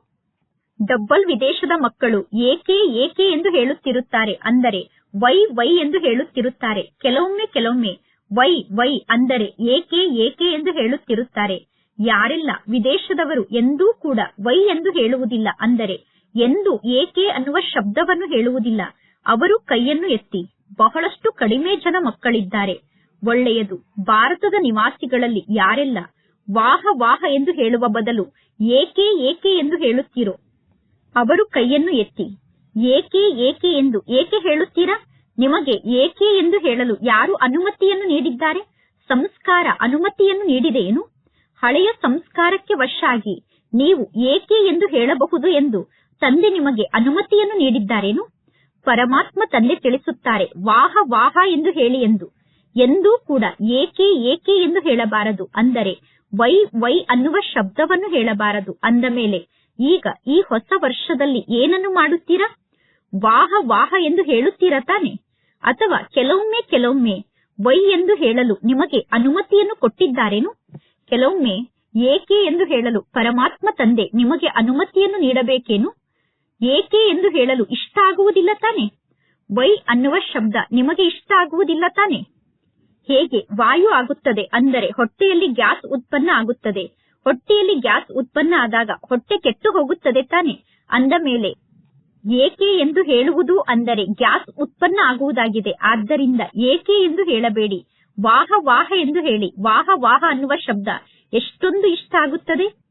ಡಬ್ಬಲ್ ವಿದೇಶದ ಮಕ್ಕಳು ಏಕೆ ಏಕೆ ಎಂದು ಹೇಳುತ್ತಿರುತ್ತಾರೆ. ಅಂದರೆ, ವೈ ವೈ ಎಂದು ಹೇಳುತ್ತಿರುತ್ತಾರೆ. ಕೆಲವೊಮ್ಮೆ ಕೆಲವೊಮ್ಮೆ, ವೈ ವೈ ಅಂದರೆ ಏಕೆ ಏಕೆ ಎಂದು ಹೇಳುತ್ತಿರುತ್ತಾರೆ. ಯಾರೆಲ್ಲ, ವಿದೇಶದವರು ಎಂದೂ ಕೂಡ ವೈ ಎಂದು ಹೇಳುವುದಿಲ್ಲ. ಅಂದರೆ, ಎಂದು, ಏಕೆ ಅನ್ನುವ ಶಬ್ದವನ್ನು ಹೇಳುವುದಿಲ್ಲ. ಅವರು ಕೈಯನ್ನು ಎತ್ತಿ. ಬಹಳಷ್ಟು ಕಡಿಮೆ ಜನ ಮಕ್ಕಳಿದ್ದಾರೆ. ಒಳ್ಳೆಯದು. ಭಾರತದ ನಿವಾಸಿಗಳಲ್ಲಿ ಯಾರೆಲ್ಲ ವಾಹ ವಾಹ ಎಂದು ಹೇಳುವ ಬದಲು ಏಕೆ ಏಕೆ ಎಂದು ಹೇಳುತ್ತೀರೋ? ಅವರು ಕೈಯನ್ನು ಎತ್ತಿ. ಏಕೆ ಏಕೆ ಎಂದು ಏಕೆ ಹೇಳುತ್ತೀರಾ? ನಿಮಗೆ ಏಕೆ ಎಂದು ಹೇಳಲು ಯಾರು ಅನುಮತಿಯನ್ನು ನೀಡಿದ್ದಾರೆ? ಸಂಸ್ಕಾರ ಅನುಮತಿಯನ್ನು ನೀಡಿದೆಯೇನು? ಹಳೆಯ ಸಂಸ್ಕಾರಕ್ಕೆ ವಶಾಗಿ ನೀವು ಏಕೆ ಎಂದು ಹೇಳಬಹುದು ಎಂದು ತಂದೆ ನಿಮಗೆ ಅನುಮತಿಯನ್ನು ನೀಡಿದ್ದಾರೇನು? ಪರಮಾತ್ಮ ತಂದೆ ತಿಳಿಸುತ್ತಾರೆ. ವಾಹ ವಾಹ ಎಂದು ಹೇಳಿ ಎಂದು. ಎಂದೂ ಕೂಡ ಏಕೆ ಏಕೆ ಎಂದು ಹೇಳಬಾರದು. ಅಂದರೆ ವೈ ವೈ ಅನ್ನುವ ಶಬ್ದವನ್ನು ಹೇಳಬಾರದು. ಅಂದ ಮೇಲೆ, ಈಗ ಈ ಹೊಸ ವರ್ಷದಲ್ಲಿ ಏನನ್ನು ಮಾಡುತ್ತೀರಾ? ವಾಹ ವಾಹ ಎಂದು ಹೇಳುತ್ತೀರಾ ತಾನೆ? ಅಥವಾ ಕೆಲವೊಮ್ಮೆ ಕೆಲವೊಮ್ಮೆ ವೈ ಎಂದು ಹೇಳಲು ನಿಮಗೆ ಅನುಮತಿಯನ್ನು ಕೊಟ್ಟಿದ್ದಾರೇನು? ಕೆಲವೊಮ್ಮೆ ಏಕೆ ಎಂದು ಹೇಳಲು ಪರಮಾತ್ಮ ತಂದೆ ನಿಮಗೆ ಅನುಮತಿಯನ್ನು ನೀಡಬೇಕೇನು? ಏಕೆ ಎಂದು ಹೇಳಲು ಇಷ್ಟ ಆಗುವುದಿಲ್ಲ ತಾನೆ? ವೈ ಅನ್ನುವ ಶಬ್ದ ನಿಮಗೆ ಇಷ್ಟ ಆಗುವುದಿಲ್ಲ ತಾನೆ? ಹೇಗೆ ವಾಯು ಆಗುತ್ತದೆ ಅಂದರೆ ಹೊಟ್ಟೆಯಲ್ಲಿ ಗ್ಯಾಸ್ ಉತ್ಪನ್ನ ಆಗುತ್ತದೆ. ಹೊಟ್ಟೆಯಲ್ಲಿ ಗ್ಯಾಸ್ ಉತ್ಪನ್ನ ಆದಾಗ ಹೊಟ್ಟೆ ಕೆಟ್ಟು ಹೋಗುತ್ತದೆ ತಾನೆ? ಅಂದ ಮೇಲೆ, ಏಕೆ ಎಂದು ಹೇಳುವುದು ಅಂದರೆ ಗ್ಯಾಸ್ ಉತ್ಪನ್ನ ಆಗುವುದಾಗಿದೆ. ಆದ್ದರಿಂದ ಏಕೆ ಎಂದು ಹೇಳಬೇಡಿ. ವಾಹ ವಾಹ ಎಂದು ಹೇಳಿ. ವಾಹ ವಾಹ ಅನ್ನುವ ಶಬ್ದ ಎಷ್ಟೊಂದು ಇಷ್ಟ ಆಗುತ್ತದೆ?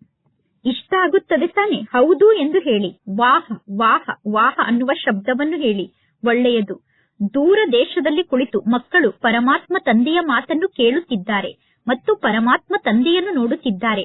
ಇಷ್ಟ ಆಗುತ್ತದೆ ತಾನೆ? ಹೌದು ಎಂದು ಹೇಳಿ. ವಾಹ ವಾಹ ವಾಹ ಅನ್ನುವ ಶಬ್ದವನ್ನು ಹೇಳಿ. ಒಳ್ಳೆಯದು. ದೂರ ದೇಶದಲ್ಲಿ ಕುಳಿತು ಮಕ್ಕಳು ಪರಮಾತ್ಮ ತಂದೆಯ ಮಾತನ್ನು ಕೇಳುತ್ತಿದ್ದಾರೆ ಮತ್ತು ಪರಮಾತ್ಮ ತಂದೆಯನ್ನು ನೋಡುತ್ತಿದ್ದಾರೆ.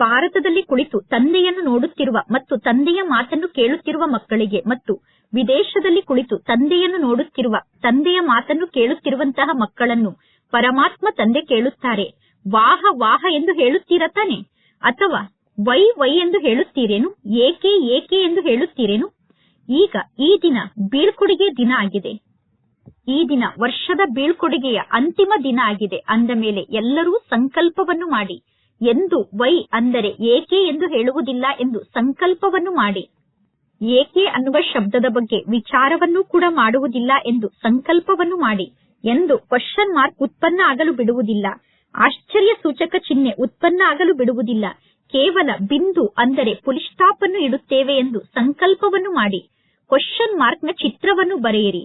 ಭಾರತದಲ್ಲಿ ಕುಳಿತು ತಂದೆಯನ್ನು ನೋಡುತ್ತಿರುವ ಮತ್ತು ತಂದೆಯ ಮಾತನ್ನು ಕೇಳುತ್ತಿರುವ ಮಕ್ಕಳಿಗೆ ಮತ್ತು ವಿದೇಶದಲ್ಲಿ ಕುಳಿತು ತಂದೆಯನ್ನು ನೋಡುತ್ತಿರುವ, ತಂದೆಯ ಮಾತನ್ನು ಕೇಳುತ್ತಿರುವಂತಹ ಮಕ್ಕಳನ್ನು ಪರಮಾತ್ಮ ತಂದೆ ಕೇಳುತ್ತಾರೆ. ವಾಹ ವಾಹ ಎಂದು ಹೇಳುತ್ತೀರಾ ತಾನೆ? ಅಥವಾ ವೈ ವೈ ಎಂದು ಹೇಳುತ್ತೀರೇನು? ಏಕೆ ಏಕೆ ಎಂದು ಹೇಳುತ್ತೀರೇನು? ಈಗ ಈ ದಿನ ಬೀಳ್ಕೊಡುಗೆ ದಿನ ಆಗಿದೆ. ಈ ದಿನ ವರ್ಷದ ಬೀಳ್ಕೊಡುಗೆಯ ಅಂತಿಮ ದಿನ ಆಗಿದೆ. ಅಂದ ಮೇಲೆ ಎಲ್ಲರೂ ಸಂಕಲ್ಪವನ್ನು ಮಾಡಿ. ಎಂದು ವೈ ಅಂದರೆ ಏಕೆ ಎಂದು ಹೇಳುವುದಿಲ್ಲ ಎಂದು ಸಂಕಲ್ಪವನ್ನು ಮಾಡಿ. ಏಕೆ ಅನ್ನುವ ಶಬ್ದದ ಬಗ್ಗೆ ವಿಚಾರವನ್ನು ಕೂಡ ಮಾಡುವುದಿಲ್ಲ ಎಂದು ಸಂಕಲ್ಪವನ್ನು ಮಾಡಿ. ಎಂದು ಕ್ವಶನ್ ಮಾರ್ಕ್ ಉತ್ಪನ್ನ ಆಗಲು ಬಿಡುವುದಿಲ್ಲ. ಆಶ್ಚರ್ಯ ಸೂಚಕ ಚಿಹ್ನೆ ಉತ್ಪನ್ನ ಆಗಲು ಬಿಡುವುದಿಲ್ಲ. ಕೇವಲ ಬಿಂದು ಅಂದರೆ ಅನ್ನು ಇಡುತ್ತೇವೆ ಎಂದು ಸಂಕಲ್ಪವನ್ನು ಮಾಡಿ. ಕ್ವಶನ್ನ ಚಿತ್ರವನ್ನು ಬರೆಯಿರಿ.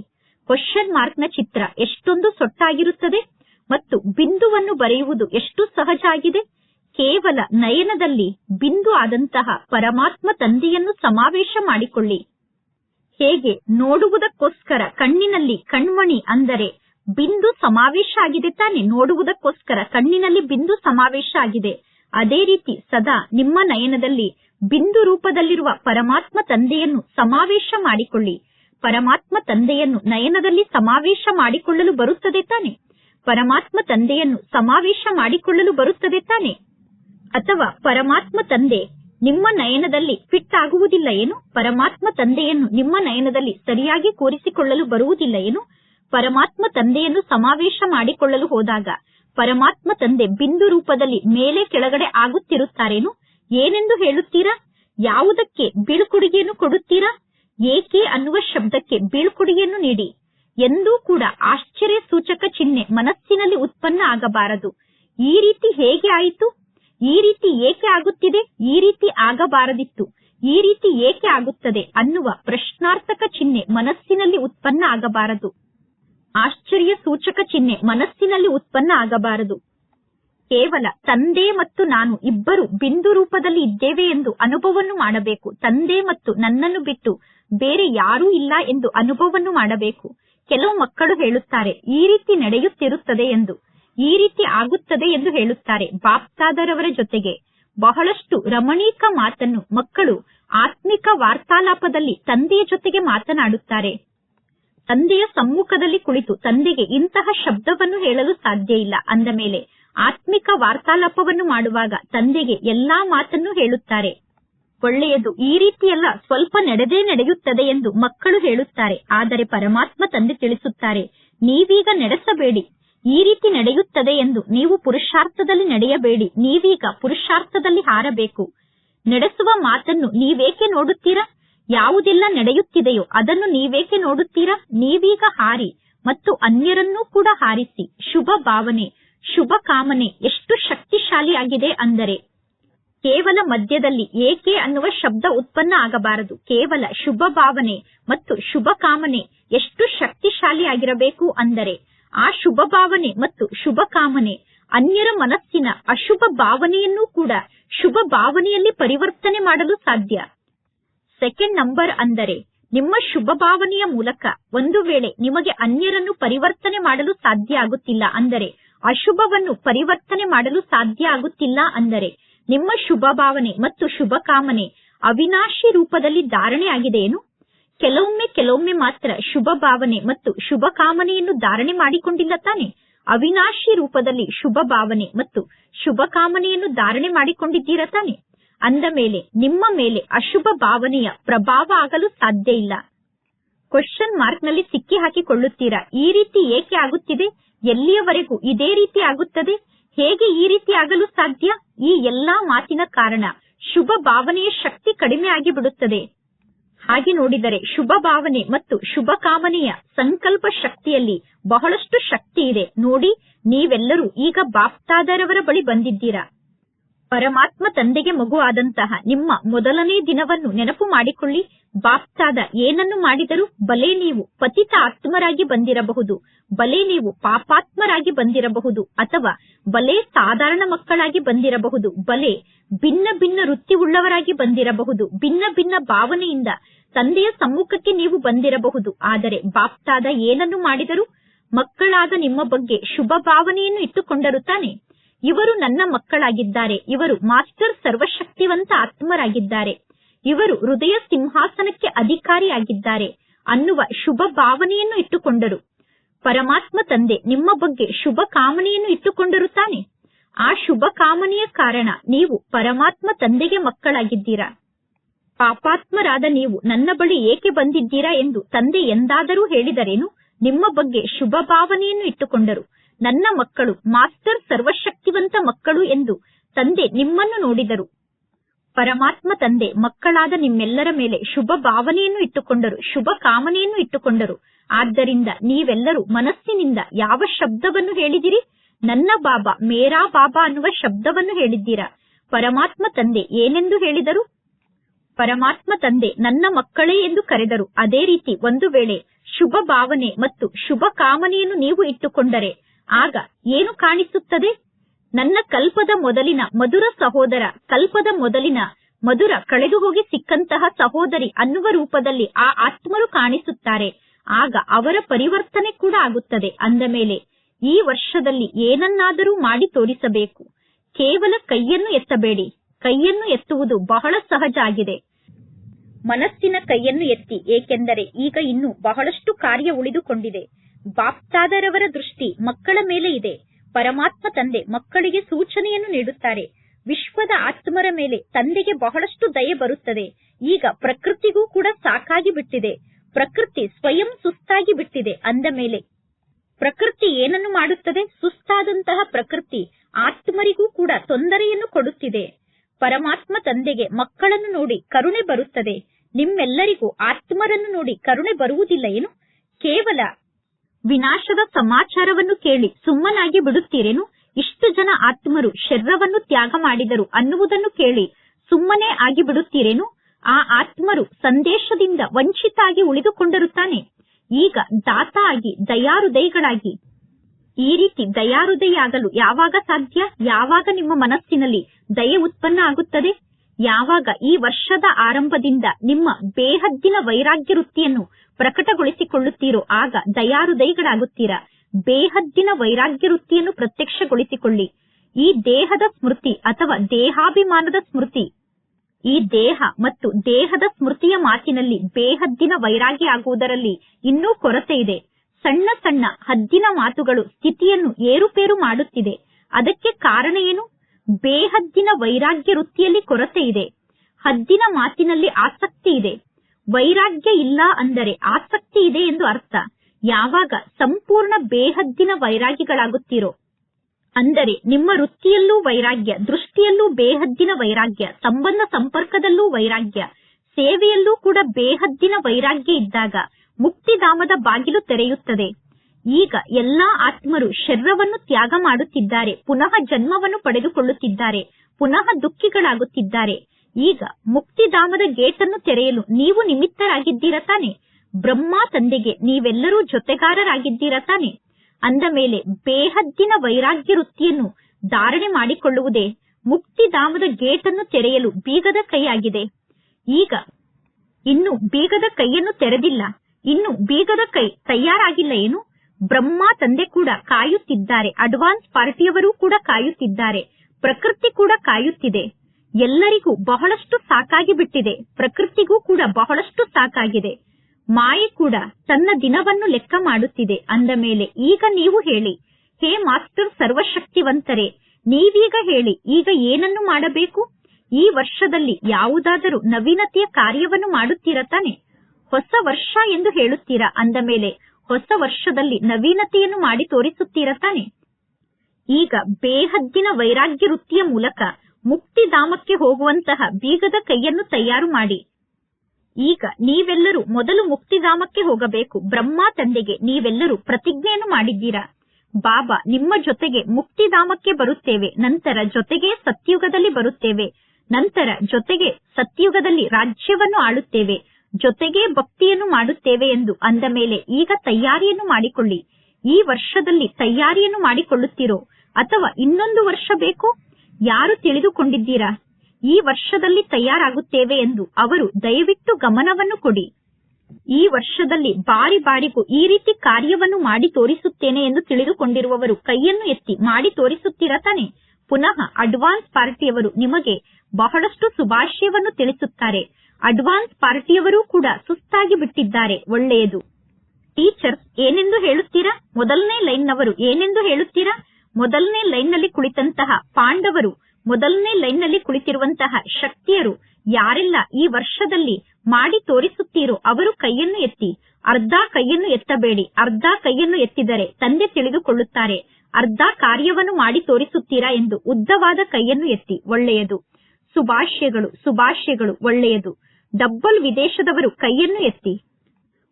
ಕ್ವಶನ್ನ ಚಿತ್ರ ಎಷ್ಟೊಂದು ಸೊಟ್ಟಾಗಿರುತ್ತದೆ ಮತ್ತು ಬಿಂದುವನ್ನು ಬರೆಯುವುದು ಎಷ್ಟು ಸಹಜ ಆಗಿದೆ ಕೇವಲ ನಯನದಲ್ಲಿ ಬಿಂದು ಆದಂತಹ ಪರಮಾತ್ಮ ತಂದೆಯನ್ನು ಸಮಾವೇಶ ಮಾಡಿಕೊಳ್ಳಿ. ಹೇಗೆ? ನೋಡುವುದಕ್ಕೋಸ್ಕರ ಕಣ್ಣಿನಲ್ಲಿ ಕಣ್ಮಣಿ ಅಂದರೆ ಬಿಂದು ಸಮಾವೇಶ ಆಗಿದೆ ತಾನೆ? ನೋಡುವುದಕ್ಕೋಸ್ಕರ ಕಣ್ಣಿನಲ್ಲಿ ಬಿಂದು ಸಮಾವೇಶ ಆಗಿದೆ. ಅದೇ ರೀತಿ ಸದಾ ನಿಮ್ಮ ನಯನದಲ್ಲಿ ಬಿಂದು ರೂಪದಲ್ಲಿರುವ ಪರಮಾತ್ಮ ತಂದೆಯನ್ನು ಸಮಾವೇಶ ಮಾಡಿಕೊಳ್ಳಿ. ಪರಮಾತ್ಮ ತಂದೆಯನ್ನು ನಯನದಲ್ಲಿ ಸಮಾವೇಶ ಮಾಡಿಕೊಳ್ಳಲು ಬರುತ್ತದೆ ತಾನೆ. ಪರಮಾತ್ಮ ತಂದೆಯನ್ನು ಸಮಾವೇಶ ಮಾಡಿಕೊಳ್ಳಲು ಬರುತ್ತದೆ ತಾನೆ. ಅಥವಾ ಪರಮಾತ್ಮ ತಂದೆ ನಿಮ್ಮ ನಯನದಲ್ಲಿ ಫಿಟ್ ಆಗುವುದಿಲ್ಲ ಏನು? ಪರಮಾತ್ಮ ತಂದೆಯನ್ನು ನಿಮ್ಮ ನಯನದಲ್ಲಿ ಸರಿಯಾಗಿ ಕೂರಿಸಿಕೊಳ್ಳಲು ಬರುವುದಿಲ್ಲ ಏನು? ಪರಮಾತ್ಮ ತಂದೆಯನ್ನು ಸಮಾವೇಶ ಮಾಡಿಕೊಳ್ಳಲು ಹೋದಾಗ ಪರಮಾತ್ಮ ತಂದೆ ಬಿಂದು ರೂಪದಲ್ಲಿ ಮೇಲೆ ಕೆಳಗಡೆ ಆಗುತ್ತಿರುತ್ತಾರೇನು? ಏನೆಂದು ಹೇಳುತ್ತೀರಾ? ಯಾವುದಕ್ಕೆ ಬೀಳ್ಕೊಡುಗೆಯನ್ನು ಕೊಡುತ್ತೀರಾ? ಏಕೆ ಅನ್ನುವ ಶಬ್ದಕ್ಕೆ ಬೀಳ್ಕೊಡುಗೆಯನ್ನು ನೀಡಿ. ಎಂದೂ ಕೂಡ ಆಶ್ಚರ್ಯ ಸೂಚಕ ಚಿಹ್ನೆ ಮನಸ್ಸಿನಲ್ಲಿ ಉತ್ಪನ್ನ ಆಗಬಾರದು. ಈ ರೀತಿ ಹೇಗೆ ಆಯಿತು? ಈ ರೀತಿ ಏಕೆ ಆಗುತ್ತಿದೆ? ಈ ರೀತಿ ಆಗಬಾರದಿತ್ತು. ಈ ರೀತಿ ಏಕೆ ಆಗುತ್ತದೆ ಅನ್ನುವ ಪ್ರಶ್ನಾರ್ಥಕ ಚಿಹ್ನೆ ಮನಸ್ಸಿನಲ್ಲಿ ಉತ್ಪನ್ನ ಆಗಬಾರದು. ಆಶ್ಚರ್ಯ ಸೂಚಕ ಚಿಹ್ನೆ ಮನಸ್ಸಿನಲ್ಲಿ ಉತ್ಪನ್ನ ಆಗಬಾರದು. ಕೇವಲ ತಂದೆ ಮತ್ತು ನಾನು ಇಬ್ಬರು ಬಿಂದು ರೂಪದಲ್ಲಿ ಇದ್ದೇವೆ ಎಂದು ಅನುಭವವನ್ನು ಮಾಡಬೇಕು. ತಂದೆ ಮತ್ತು ನನ್ನನ್ನು ಬಿಟ್ಟು ಬೇರೆ ಯಾರೂ ಇಲ್ಲ ಎಂದು ಅನುಭವವನ್ನು ಮಾಡಬೇಕು. ಕೆಲವು ಮಕ್ಕಳು ಹೇಳುತ್ತಾರೆ, ಈ ರೀತಿ ನಡೆಯುತ್ತಿರುತ್ತದೆ ಎಂದು. ಈ ರೀತಿ ಆಗುತ್ತದೆ ಎಂದು ಹೇಳುತ್ತಾರೆ ಬಾಪ್ತಾದರವರ ಜೊತೆಗೆ. ಬಹಳಷ್ಟು ರಮಣೀಕ ಮಾತನ್ನು ಮಕ್ಕಳು ಆತ್ಮಿಕ ವಾರ್ತಾಲಾಪದಲ್ಲಿ ತಂದೆಯ ಜೊತೆಗೆ ಮಾತನಾಡುತ್ತಾರೆ. ತಂದೆಯ ಸಮ್ಮುಖದಲ್ಲಿ ಕುಳಿತು ತಂದೆಗೆ ಇಂತಹ ಶಬ್ದವನ್ನು ಹೇಳಲು ಸಾಧ್ಯ ಇಲ್ಲ. ಅಂದ ಮೇಲೆ ಆತ್ಮಿಕ ವಾರ್ತಾಲಾಪವನ್ನು ಮಾಡುವಾಗ ತಂದೆಗೆ ಎಲ್ಲಾ ಮಾತನ್ನು ಹೇಳುತ್ತಾರೆ. ಒಳ್ಳೆಯದು ಈ ರೀತಿಯೆಲ್ಲ ಸ್ವಲ್ಪ ನಡೆದೇ ನಡೆಯುತ್ತದೆ ಎಂದು ಮಕ್ಕಳು ಹೇಳುತ್ತಾರೆ. ಆದರೆ ಪರಮಾತ್ಮ ತಂದೆ ತಿಳಿಸುತ್ತಾರೆ, ನೀವೀಗ ನಡೆಸಬೇಡಿ. ಈ ರೀತಿ ನಡೆಯುತ್ತದೆ ಎಂದು ನೀವು ಪುರುಷಾರ್ಥದಲ್ಲಿ ನಡೆಯಬೇಡಿ. ನೀವೀಗ ಪುರುಷಾರ್ಥದಲ್ಲಿ ಹಾರಬೇಕು. ನಡೆಸುವ ಮಾತನ್ನು ನೀವೇಕೆ ನೋಡುತ್ತೀರಾ? ಯಾವುದೆಲ್ಲ ನಡೆಯುತ್ತಿದೆಯೋ ಅದನ್ನು ನೀವೇಕೆ ನೋಡುತ್ತೀರಾ? ನೀವೀಗ ಹಾರಿ ಮತ್ತು ಅನ್ಯರನ್ನೂ ಕೂಡ ಹಾರಿಸಿ. ಶುಭ ಭಾವನೆ, ಶುಭ ಕಾಮನೆ, ಎಷ್ಟು ಶಕ್ತಿಶಾಲಿಯಾಗಿದೆ ಅಂದರೆ ಕೇವಲ ಮಧ್ಯದಲ್ಲಿ ಏಕೆ ಅನ್ನುವ ಶಬ್ದ ಉತ್ಪನ್ನ ಆಗಬಾರದು. ಕೇವಲ ಶುಭ ಭಾವನೆ ಮತ್ತು ಶುಭ ಕಾಮನೆ ಎಷ್ಟು ಶಕ್ತಿಶಾಲಿಯಾಗಿರಬೇಕು ಅಂದರೆ ಆ ಶುಭ ಭಾವನೆ ಮತ್ತು ಶುಭ ಕಾಮನೆ ಅನ್ಯರ ಮನಸ್ಸಿನ ಅಶುಭ ಭಾವನೆಯನ್ನೂ ಕೂಡ ಶುಭ ಭಾವನೆಯಲ್ಲಿ ಪರಿವರ್ತನೆ ಮಾಡಲು ಸಾಧ್ಯ. ಸೆಕೆಂಡ್ ನಂಬರ್ ಅಂದರೆ ನಿಮ್ಮ ಶುಭ ಭಾವನೆಯ ಮೂಲಕ ಒಂದು ವೇಳೆ ನಿಮಗೆ ಅನ್ಯರನ್ನು ಪರಿವರ್ತನೆ ಮಾಡಲು ಸಾಧ್ಯ ಆಗುತ್ತಿಲ್ಲ ಅಂದರೆ ಅಶುಭವನ್ನು ಪರಿವರ್ತನೆ ಮಾಡಲು ಸಾಧ್ಯ ಆಗುತ್ತಿಲ್ಲ ಅಂದರೆ ನಿಮ್ಮ ಶುಭ ಭಾವನೆ ಮತ್ತು ಶುಭ ಕಾಮನೆ ಅವಿನಾಶಿ ರೂಪದಲ್ಲಿ ಧಾರಣೆ ಆಗಿದೆಯೇನು ಕೆಲವೊಮ್ಮೆ ಕೆಲವೊಮ್ಮೆ ಮಾತ್ರ ಶುಭ ಭಾವನೆ ಮತ್ತು ಶುಭ ಕಾಮನೆಯನ್ನು ಧಾರಣೆ ಮಾಡಿಕೊಂಡಿಲ್ಲ ತಾನೆ? ಅವಿನಾಶಿ ರೂಪದಲ್ಲಿ ಶುಭ ಭಾವನೆ ಮತ್ತು ಶುಭ ಕಾಮನೆಯನ್ನು ಧಾರಣೆ ಮಾಡಿಕೊಂಡಿದ್ದೀರಾ ತಾನೆ? ಅಂದ ಮೇಲೆ ನಿಮ್ಮ ಮೇಲೆ ಅಶುಭ ಭಾವನೆಯ ಪ್ರಭಾವ ಆಗಲು ಸಾಧ್ಯ ಇಲ್ಲ. ಕ್ವಶನ್ ಮಾರ್ಕ್ನಲ್ಲಿ ಸಿಕ್ಕಿ ಹಾಕಿಕೊಳ್ಳುತ್ತೀರಾ? ಈ ರೀತಿ ಏಕೆ ಆಗುತ್ತಿದೆ? ಎಲ್ಲಿಯವರೆಗೂ ಇದೇ ರೀತಿ ಆಗುತ್ತದೆ? ಹೇಗೆ ಈ ರೀತಿ ಆಗಲು ಸಾಧ್ಯ? ಈ ಎಲ್ಲಾ ಮಾತಿನ ಕಾರಣ ಶುಭ ಭಾವನೆಯ ಶಕ್ತಿ ಕಡಿಮೆ ಆಗಿಬಿಡುತ್ತದೆ. ಹಾಗೆ ನೋಡಿದರೆ ಶುಭ ಭಾವನೆ ಮತ್ತು ಶುಭ ಕಾಮನೆಯ ಸಂಕಲ್ಪ ಶಕ್ತಿಯಲ್ಲಿ ಬಹಳಷ್ಟು ಶಕ್ತಿ ಇದೆ. ನೋಡಿ, ನೀವೆಲ್ಲರೂ ಈಗ ಬಾಪ್ತಾದರವರ ಬಳಿ ಬಂದಿದ್ದೀರಾ? ಪರಮಾತ್ಮ ತಂದೆಗೆ ಮಗು ಆದಂತಹ ನಿಮ್ಮ ಮೊದಲನೇ ದಿನವನ್ನು ನೆನಪು ಮಾಡಿಕೊಳ್ಳಿ. ಬಾಪ್ತಾದ ಏನನ್ನು ಮಾಡಿದರೂ ಬಲೆ ನೀವು ಪತಿತ ಆತ್ಮರಾಗಿ ಬಂದಿರಬಹುದು. ಬಲೆ ನೀವು ಪಾಪಾತ್ಮರಾಗಿ ಬಂದಿರಬಹುದು ಅಥವಾ ಬಲೆ ಸಾಧಾರಣ ಮಕ್ಕಳಾಗಿ ಬಂದಿರಬಹುದು. ಬಲೆ ಭಿನ್ನ ಭಿನ್ನ ವೃತ್ತಿ ಉಳ್ಳವರಾಗಿ ಬಂದಿರಬಹುದು. ಭಿನ್ನ ಭಿನ್ನ ಭಾವನೆಯಿಂದ ತಂದೆಯ ಸಮ್ಮುಖಕ್ಕೆ ನೀವು ಬಂದಿರಬಹುದು. ಆದರೆ ಬಾಪ್ತಾದ ಏನನ್ನು ಮಾಡಿದರೂ ಮಕ್ಕಳಾದ ನಿಮ್ಮ ಬಗ್ಗೆ ಶುಭ ಭಾವನೆಯನ್ನು ಇಟ್ಟುಕೊಂಡರು ತಾನೆ. ಇವರು ನನ್ನ ಮಕ್ಕಳಾಗಿದ್ದಾರೆ. ಇವರು ಮಾಸ್ಟರ್ ಸರ್ವಶಕ್ತಿವಂತ ಆತ್ಮರಾಗಿದ್ದಾರೆ. ಇವರು ಹೃದಯ ಸಿಂಹಾಸನಕ್ಕೆ ಅಧಿಕಾರಿಯಾಗಿದ್ದಾರೆ. ಅನ್ನುವ ಶುಭ ಭಾವನೆಯನ್ನು ಇಟ್ಟುಕೊಂಡರು. ಪರಮಾತ್ಮ ತಂದೆ ನಿಮ್ಮ ಬಗ್ಗೆ ಶುಭ ಕಾಮನೆಯನ್ನು ಇಟ್ಟುಕೊಂಡರು ತಾನೆ. ಆ ಶುಭ ಕಾಮನೆಯ ಕಾರಣ ನೀವು ಪರಮಾತ್ಮ ತಂದೆಗೆ ಮಕ್ಕಳಾಗಿದ್ದೀರಾ. ಪಾಪಾತ್ಮರಾದ ನೀವು ನನ್ನ ಬಳಿ ಏಕೆ ಬಂದಿದ್ದೀರಾ ಎಂದು ತಂದೆ ಎಂದಾದರೂ ಹೇಳಿದರೇನು? ನಿಮ್ಮ ಬಗ್ಗೆ ಶುಭ ಭಾವನೆಯನ್ನು ಇಟ್ಟುಕೊಂಡರು. ನನ್ನ ಮಕ್ಕಳು, ಮಾಸ್ಟರ್ ಸರ್ವಶಕ್ತಿವಂತ ಮಕ್ಕಳು ಎಂದು ತಂದೆ ನಿಮ್ಮನ್ನು ನೋಡಿದರು. ಪರಮಾತ್ಮ ತಂದೆ, ಮಕ್ಕಳಾದ ನಿಮ್ಮೆಲ್ಲರ ಮೇಲೆ ಶುಭ ಭಾವನೆಯನ್ನು ಇಟ್ಟುಕೊಂಡರು, ಶುಭ ಕಾಮನೆಯನ್ನು ಇಟ್ಟುಕೊಂಡರು. ಆದ್ದರಿಂದ ನೀವೆಲ್ಲರೂ ಮನಸ್ಸಿನಿಂದ ಯಾವ ಶಬ್ದವನ್ನು ಹೇಳಿದಿರಿ? ನನ್ನ ಬಾಬಾ, ಮೇರಾ ಬಾಬಾ ಅನ್ನುವ ಶಬ್ದವನ್ನು ಹೇಳಿದ್ದೀರಾ? ಪರಮಾತ್ಮ ತಂದೆ ಏನೆಂದು ಹೇಳಿದರು? ಪರಮಾತ್ಮ ತಂದೆ ನನ್ನ ಮಕ್ಕಳೇ ಎಂದು ಕರೆದರು. ಅದೇ ರೀತಿ ಒಂದು ವೇಳೆ ಶುಭ ಭಾವನೆ ಮತ್ತು ಶುಭ ಕಾಮನೆಯನ್ನು ನೀವು ಇಟ್ಟುಕೊಂಡರೆ ಆಗ ಏನು ಕಾಣಿಸುತ್ತದೆ? ನನ್ನ ಕಲ್ಪದ ಮೊದಲಿನ ಮಧುರ ಸಹೋದರ, ಕಲ್ಪದ ಮೊದಲಿನ ಮಧುರ ಕಳೆದು ಹೋಗಿ ಸಿಕ್ಕಂತಹ ಸಹೋದರಿ ಅನ್ನುವ ರೂಪದಲ್ಲಿ ಆ ಆತ್ಮರು ಕಾಣಿಸುತ್ತಾರೆ. ಆಗ ಅವರ ಪರಿವರ್ತನೆ ಕೂಡ ಆಗುತ್ತದೆ. ಅಂದ ಮೇಲೆ, ಈ ವರ್ಷದಲ್ಲಿ ಏನನ್ನಾದರೂ ಮಾಡಿ ತೋರಿಸಬೇಕು. ಕೇವಲ ಕೈಯನ್ನು ಎತ್ತಬೇಡಿ. ಕೈಯನ್ನು ಎತ್ತುವುದು ಬಹಳ ಸಹಜ ಆಗಿದೆ. ಮನಸ್ಸಿನ ಕೈಯನ್ನು ಎತ್ತಿ, ಏಕೆಂದರೆ ಈಗ ಇನ್ನು ಬಹಳಷ್ಟು ಕಾರ್ಯ ಉಳಿದುಕೊಂಡಿದೆ. ಬಾಪ್ತಾದರವರ ದೃಷ್ಟಿ ಮಕ್ಕಳ ಮೇಲೆ ಇದೆ. ಪರಮಾತ್ಮ ತಂದೆ ಮಕ್ಕಳಿಗೆ ಸೂಚನೆಯನ್ನು ನೀಡುತ್ತಾರೆ. ವಿಶ್ವದ ಆತ್ಮರ ಮೇಲೆ ತಂದೆಗೆ ಬಹಳಷ್ಟು ದಯೆ ಬರುತ್ತದೆ. ಈಗ ಪ್ರಕೃತಿಗೂ ಕೂಡ ಸಾಕಾಗಿ ಬಿಟ್ಟಿದೆ. ಪ್ರಕೃತಿ ಸ್ವಯಂ ಸುಸ್ತಾಗಿ ಬಿಟ್ಟಿದೆ ಅಂದ ಮೇಲೆ. ಪ್ರಕೃತಿ ಏನನ್ನು ಮಾಡುತ್ತದೆ? ಸುಸ್ತಾದಂತಹ ಪ್ರಕೃತಿ ಆತ್ಮರಿಗೂ ಕೂಡ ತೊಂದರೆಯನ್ನು ಕೊಡುತ್ತಿದೆ. ಪರಮಾತ್ಮ ತಂದೆಗೆ ಮಕ್ಕಳನ್ನು ನೋಡಿ ಕರುಣೆ ಬರುತ್ತದೆ. ನಿಮ್ಮೆಲ್ಲರಿಗೂ ಆತ್ಮರನ್ನು ನೋಡಿ ಕರುಣೆ ಬರುವುದಿಲ್ಲ ಏನು? ಕೇವಲ ವಿನಾಶದ ಸಮಾಚಾರವನ್ನು ಕೇಳಿ ಸುಮ್ಮನಾಗಿ ಬಿಡುತ್ತೀರೇನು? ಇಷ್ಟು ಜನ ಆತ್ಮರು ಶರೀರವನ್ನು ತ್ಯಾಗ ಮಾಡಿದರು ಅನ್ನುವುದನ್ನು ಕೇಳಿ ಸುಮ್ಮನೆ ಆಗಿ ಬಿಡುತ್ತೀರೇನು? ಆ ಆತ್ಮರು ಸಂದೇಶದಿಂದ ವಂಚಿತಾಗಿ ಉಳಿದುಕೊಂಡಿರುತ್ತಾನೆ ಈಗ ದಾತ ಆಗಿ ದಯಾಹೃದಯಗಳಾಗಿ ಈ ರೀತಿ ದಯಾಹೃದಯ ಆಗಲು ಯಾವಾಗ ಸಾಧ್ಯ? ಯಾವಾಗ ನಿಮ್ಮ ಮನಸ್ಸಿನಲ್ಲಿ ದಯೆ ಉತ್ಪನ್ನ ಆಗುತ್ತದೆ? ಯಾವಾಗ ಈ ವರ್ಷದ ಆರಂಭದಿಂದ ನಿಮ್ಮ ಬೇಹದ್ದಿನ ವೈರಾಗ್ಯ ವೃತ್ತಿಯನ್ನು ಪ್ರಕಟಗೊಳಿಸಿಕೊಳ್ಳುತ್ತೀರೋ, ಆಗ ದಯಾಹೃದಯಗಳಾಗುತ್ತೀರಾ? ಬೇಹದ್ದಿನ ವೈರಾಗ್ಯ ವೃತ್ತಿಯನ್ನು ಪ್ರತ್ಯಕ್ಷಗೊಳಿಸಿಕೊಳ್ಳಿ. ಈ ದೇಹದ ಸ್ಮೃತಿ ಅಥವಾ ದೇಹಾಭಿಮಾನದ ಸ್ಮೃತಿ, ಈ ದೇಹ ಮತ್ತು ದೇಹದ ಸ್ಮೃತಿಯ ಮಾತಿನಲ್ಲಿ ಬೇಹದ್ದಿನ ವೈರಾಗ್ಯ ಆಗುವುದರಲ್ಲಿ ಇನ್ನೂ ಕೊರತೆ ಇದೆ. ಸಣ್ಣ ಸಣ್ಣ ಹದ್ದಿನ ಮಾತುಗಳು ಸ್ಥಿತಿಯನ್ನು ಏರುಪೇರು ಮಾಡುತ್ತಿದೆ. ಅದಕ್ಕೆ ಕಾರಣ ಏನು? ಬೇಹದ್ದಿನ ವೈರಾಗ್ಯ ವೃತ್ತಿಯಲ್ಲಿ ಕೊರತೆ ಇದೆ. ಹದ್ದಿನ ಮಾತಿನಲ್ಲಿ ಆಸಕ್ತಿ ಇದೆ. ವೈರಾಗ್ಯ ಇಲ್ಲ ಅಂದರೆ ಆಸಕ್ತಿ ಇದೆ ಎಂದು ಅರ್ಥ. ಯಾವಾಗ ಸಂಪೂರ್ಣ ಬೇಹದ್ದಿನ ವೈರಾಗ್ಯಗಳಾಗುತ್ತೀರೋ ಅಂದರೆ ನಿಮ್ಮ ವೃತ್ತಿಯಲ್ಲೂ ವೈರಾಗ್ಯ, ದೃಷ್ಟಿಯಲ್ಲೂ ಬೇಹದ್ದಿನ ವೈರಾಗ್ಯ, ಸಂಬಂಧ ಸಂಪರ್ಕದಲ್ಲೂ ವೈರಾಗ್ಯ, ಸೇವೆಯಲ್ಲೂ ಕೂಡ ಬೇಹದ್ದಿನ ವೈರಾಗ್ಯ ಇದ್ದಾಗ ಮುಕ್ತಿಧಾಮದ ಬಾಗಿಲು ತೆರೆಯುತ್ತದೆ. ಈಗ ಎಲ್ಲಾ ಆತ್ಮರು ಶರೀರವನ್ನು ತ್ಯಾಗ ಮಾಡುತ್ತಿದ್ದಾರೆ. ಪುನಃ ಜನ್ಮವನ್ನು ಪಡೆದುಕೊಳ್ಳುತ್ತಿದ್ದಾರೆ. ಪುನಃ ದುಃಖಿಗಳಾಗುತ್ತಿದ್ದಾರೆ. ಈಗ ಮುಕ್ತಿಧಾಮದ ಗೇಟನ್ನು ತೆರೆಯಲು ನೀವು ನಿಮಿತ್ತರಾಗಿದ್ದೀರ ತಾನೆ? ಬ್ರಹ್ಮ ತಂದೆಗೆ ನೀವೆಲ್ಲರೂ ಜೊತೆಗಾರರಾಗಿದ್ದೀರ ತಾನೆ? ಅಂದ ಮೇಲೆ ಬೇಹದ್ದಿನ ವೈರಾಗ್ಯ ವೃತ್ತಿಯನ್ನು ಧಾರಣೆ ಮಾಡಿಕೊಳ್ಳುವುದೇ ಮುಕ್ತಿಧಾಮದ ಗೇಟನ್ನು ತೆರೆಯಲು ಬೀಗದ ಕೈಯಾಗಿದೆ. ಈಗ ಇನ್ನು ಬೀಗದ ಕೈಯನ್ನು ತೆರೆದಿಲ್ಲ. ಇನ್ನು ಬೀಗದ ಕೈ ತಯಾರಾಗಿಲ್ಲ ಏನು? ಬ್ರಹ್ಮ ತಂದೆ ಕೂಡ ಕಾಯುತ್ತಿದ್ದಾರೆ. ಅಡ್ವಾನ್ಸ್ ಪಾರ್ಟಿಯವರೂ ಕೂಡ ಕಾಯುತ್ತಿದ್ದಾರೆ. ಪ್ರಕೃತಿ ಕೂಡ ಕಾಯುತ್ತಿದೆ. ಎಲ್ಲರಿಗೂ ಬಹಳಷ್ಟು ಸಾಕಾಗಿ ಬಿಟ್ಟಿದೆ. ಪ್ರಕೃತಿಗೂ ಕೂಡ ಬಹಳಷ್ಟು ಸಾಕಾಗಿದೆ. ಮಾಯೆ ಕೂಡ ತನ್ನ ದಿನವನ್ನು ಲೆಕ್ಕ ಮಾಡುತ್ತಿದೆ. ಅಂದ ಮೇಲೆ ಈಗ ನೀವು ಹೇಳಿ, ಹೇ ಮಾಸ್ಟರ್ ಸರ್ವಶಕ್ತಿವಂತರೇ, ನೀವೀಗ ಹೇಳಿ, ಈಗ ಏನನ್ನು ಮಾಡಬೇಕು? ಈ ವರ್ಷದಲ್ಲಿ ಯಾವುದಾದರೂ ನವೀನತೆಯ ಕಾರ್ಯವನ್ನು ಮಾಡುತ್ತೀರ ತಾನೆ? ಹೊಸ ವರ್ಷ ಎಂದು ಹೇಳುತ್ತೀರಾ? ಅಂದ ಮೇಲೆ, ಹೊಸ ವರ್ಷದಲ್ಲಿ ನವೀನತೆಯನ್ನು ಮಾಡಿ ತೋರಿಸುತ್ತೀರಾ ತಾನೆ? ಈಗ ಬೇಹದ್ದಿನ ವೈರಾಗ್ಯ ವೃತ್ತಿಯ ಮೂಲಕ ಮುಕ್ತಿಧಾಮಕ್ಕೆ ಹೋಗುವಂತಹ ಬೀಗದ ಕೈಯನ್ನು ತಯಾರು ಮಾಡಿ. ಈಗ ನೀವೆಲ್ಲರೂ ಮೊದಲು ಮುಕ್ತಿಧಾಮಕ್ಕೆ ಹೋಗಬೇಕು. ಬ್ರಹ್ಮ ತಂದೆಗೆ ನೀವೆಲ್ಲರೂ ಪ್ರತಿಜ್ಞೆಯನ್ನು ಮಾಡಿದ್ದೀರಾ? ಬಾಬಾ, ನಿಮ್ಮ ಜೊತೆಗೆ ಮುಕ್ತಿಧಾಮಕ್ಕೆ ಬರುತ್ತೇವೆ. ನಂತರ ಜೊತೆಗೆ ಸತ್ಯುಗದಲ್ಲಿ ಬರುತ್ತೇವೆ. ನಂತರ ಜೊತೆಗೆ ಸತ್ಯುಗದಲ್ಲಿ ರಾಜ್ಯವನ್ನು ಆಳುತ್ತೇವೆ. ಜೊತೆಗೆ ಭಕ್ತಿಯನ್ನು ಮಾಡುತ್ತೇವೆ ಎಂದು ಅಂದ ಮೇಲೆ ಈಗ ತಯಾರಿಯನ್ನು ಮಾಡಿಕೊಳ್ಳಿ. ಈ ವರ್ಷದಲ್ಲಿ ತಯಾರಿಯನ್ನು ಮಾಡಿಕೊಳ್ಳುತ್ತೀರೋ ಅಥವಾ ಇನ್ನೊಂದು ವರ್ಷ ಬೇಕು? ಯಾರು ತಿಳಿದುಕೊಂಡಿದ್ದೀರಾ? ಈ ವರ್ಷದಲ್ಲಿ ತಯಾರಾಗುತ್ತೇವೆ ಎಂದು ಅವರು ದಯವಿಟ್ಟು ಗಮನವನ್ನು ಕೊಡಿ. ಈ ವರ್ಷದಲ್ಲಿ ಬಾರಿ ಬಾರಿಗೂ ಈ ರೀತಿ ಕಾರ್ಯವನ್ನು ಮಾಡಿ ತೋರಿಸುತ್ತೇನೆ ಎಂದು ತಿಳಿದುಕೊಂಡಿರುವವರು ಕೈಯನ್ನು ಎತ್ತಿ ಮಾಡಿ ತೋರಿಸುತ್ತೀರಾ ತಾನೆ? ಪುನಃ ಅಡ್ವಾನ್ಸ್ ಪಾರ್ಟಿಯವರು ನಿಮಗೆ ಬಹಳಷ್ಟು ಶುಭಾಶಯವನ್ನು ತಿಳಿಸುತ್ತಾರೆ. ಅಡ್ವಾನ್ಸ್ ಪಾರ್ಟಿಯವರೂ ಕೂಡ ಸುಸ್ತಾಗಿ ಬಿಟ್ಟಿದ್ದಾರೆ. ಒಳ್ಳೆಯದು. ಟೀಚರ್, ಏನೆಂದು ಹೇಳುತ್ತೀರಾ? ಮೊದಲನೇ ಲೈನ್ನವರು ಏನೆಂದು ಹೇಳುತ್ತೀರಾ? ಮೊದಲನೇ ಲೈನ್ನಲ್ಲಿ ಕುಳಿತಂತಹ ಪಾಂಡವರು, ಮೊದಲನೇ ಲೈನ್ನಲ್ಲಿ ಕುಳಿತಿರುವಂತಹ ಶಕ್ತಿಯರು, ಯಾರೆಲ್ಲ ಈ ವರ್ಷದಲ್ಲಿ ಮಾಡಿ ತೋರಿಸುತ್ತೀರೋ ಅವರು ಕೈಯನ್ನು ಎತ್ತಿ, ಅರ್ಧ ಕೈಯನ್ನು ಎತ್ತಬೇಡಿ, ಅರ್ಧ ಕೈಯನ್ನು ಎತ್ತಿದರೆ ತಂದೆ ತಿಳಿದುಕೊಳ್ಳುತ್ತಾರೆ, ಅರ್ಧ ಕಾರ್ಯವನ್ನು ಮಾಡಿ ತೋರಿಸುತ್ತೀರಾ ಎಂದು ಉದ್ದವಾದ ಕೈಯನ್ನು ಎತ್ತಿ, ಒಳ್ಳೆಯದು. ಸುಭಾಷ್ಯಗಳು ಸುಭಾಷ್ಯಗಳು, ಒಳ್ಳೆಯದು. ಡಬ್ಬಲ್ ವಿದೇಶದವರು ಕೈಯನ್ನು ಎತ್ತಿ.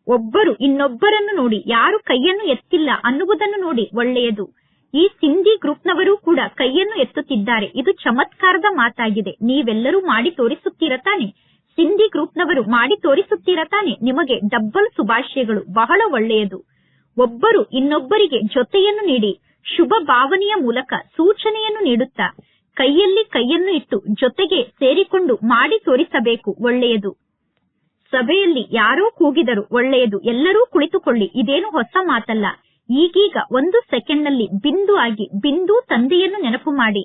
ಒಬ್ಬರು ಇನ್ನೊಬ್ಬರನ್ನು ನೋಡಿ ಯಾರು ಕೈಯನ್ನು ಎತ್ತಿಲ್ಲ ಅನ್ನುವುದನ್ನು ನೋಡಿ ಒಳ್ಳೆಯದು. ಈ ಸಿಂಧಿ ಗ್ರೂಪ್ನವರು ಕೂಡ ಕೈಯನ್ನು ಎತ್ತುತ್ತಿದ್ದಾರೆ. ಇದು ಚಮತ್ಕಾರದ ಮಾತಾಗಿದೆ. ನೀವೆಲ್ಲರೂ ಮಾಡಿ ತೋರಿಸುತ್ತೀರ ತಾನೆ? ಸಿಂಧಿ ಗ್ರೂಪ್ನವರು ಮಾಡಿ ತೋರಿಸುತ್ತೀರ ತಾನೆ? ನಿಮಗೆ ಡಬ್ಬಲ್ ಶುಭಾಶಯಗಳು. ಬಹಳ ಒಳ್ಳೆಯದು. ಒಬ್ಬರು ಇನ್ನೊಬ್ಬರಿಗೆ ಜೊತೆಯನ್ನು ನೀಡಿ, ಶುಭ ಭಾವನೆಯ ಮೂಲಕ ಸೂಚನೆಯನ್ನು ನೀಡುತ್ತಾ ಕೈಯಲ್ಲಿ ಕೈಯನ್ನು ಇಟ್ಟು ಜೊತೆಗೆ ಸೇರಿಕೊಂಡು ಮಾಡಿ ತೋರಿಸಬೇಕು, ಒಳ್ಳೆಯದು. ಸಭೆಯಲ್ಲಿ ಯಾರೋ ಕೂಗಿದರು, ಒಳ್ಳೆಯದು. ಎಲ್ಲರೂ ಕುಳಿತುಕೊಳ್ಳಿ, ಇದೇನು ಹೊಸ ಮಾತಲ್ಲ. ಈಗೀಗ ಒಂದು ಸೆಕೆಂಡ್ನಲ್ಲಿ ಬಿಂದು ಆಗಿ, ಬಿಂದು ತಂದೆಯನ್ನು ನೆನಪು ಮಾಡಿ.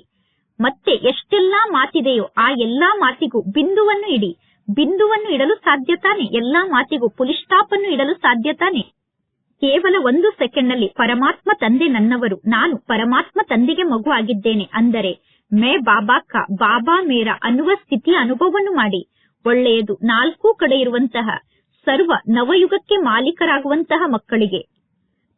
ಮತ್ತೆ ಎಷ್ಟೆಲ್ಲಾ ಮಾತಿದೆಯೋ ಆ ಎಲ್ಲಾ ಮಾತಿಗೂ ಬಿಂದುವನ್ನು ಇಡಿ. ಬಿಂದುವನ್ನು ಇಡಲು ಸಾಧ್ಯ ತಾನೆ? ಎಲ್ಲಾ ಮಾತಿಗೂ ಪುಲಿ ಅನ್ನು ಇಡಲು ಸಾಧ್ಯ ತಾನೆ? ಕೇವಲ ಒಂದು ಸೆಕೆಂಡ್ನಲ್ಲಿ ಪರಮಾತ್ಮ ತಂದೆ ನನ್ನವರು, ನಾನು ಪರಮಾತ್ಮ ತಂದೆಗೆ ಮಗು ಆಗಿದ್ದೇನೆ ಅಂದರೆ ಮೇ ಬಾಬಾಕ ಬಾಬಾ ಮೇರ ಅನ್ನುವ ಸ್ಥಿತಿಯ ಅನುಭವವನ್ನು ಮಾಡಿ. ಒಳ್ಳೆಯದು ನಾಲ್ಕು ಕಡೆ ಇರುವಂತಹ ಸರ್ವ ನವಯುಗಕ್ಕೆ ಮಾಲೀಕರಾಗುವಂತಹ ಮಕ್ಕಳಿಗೆ.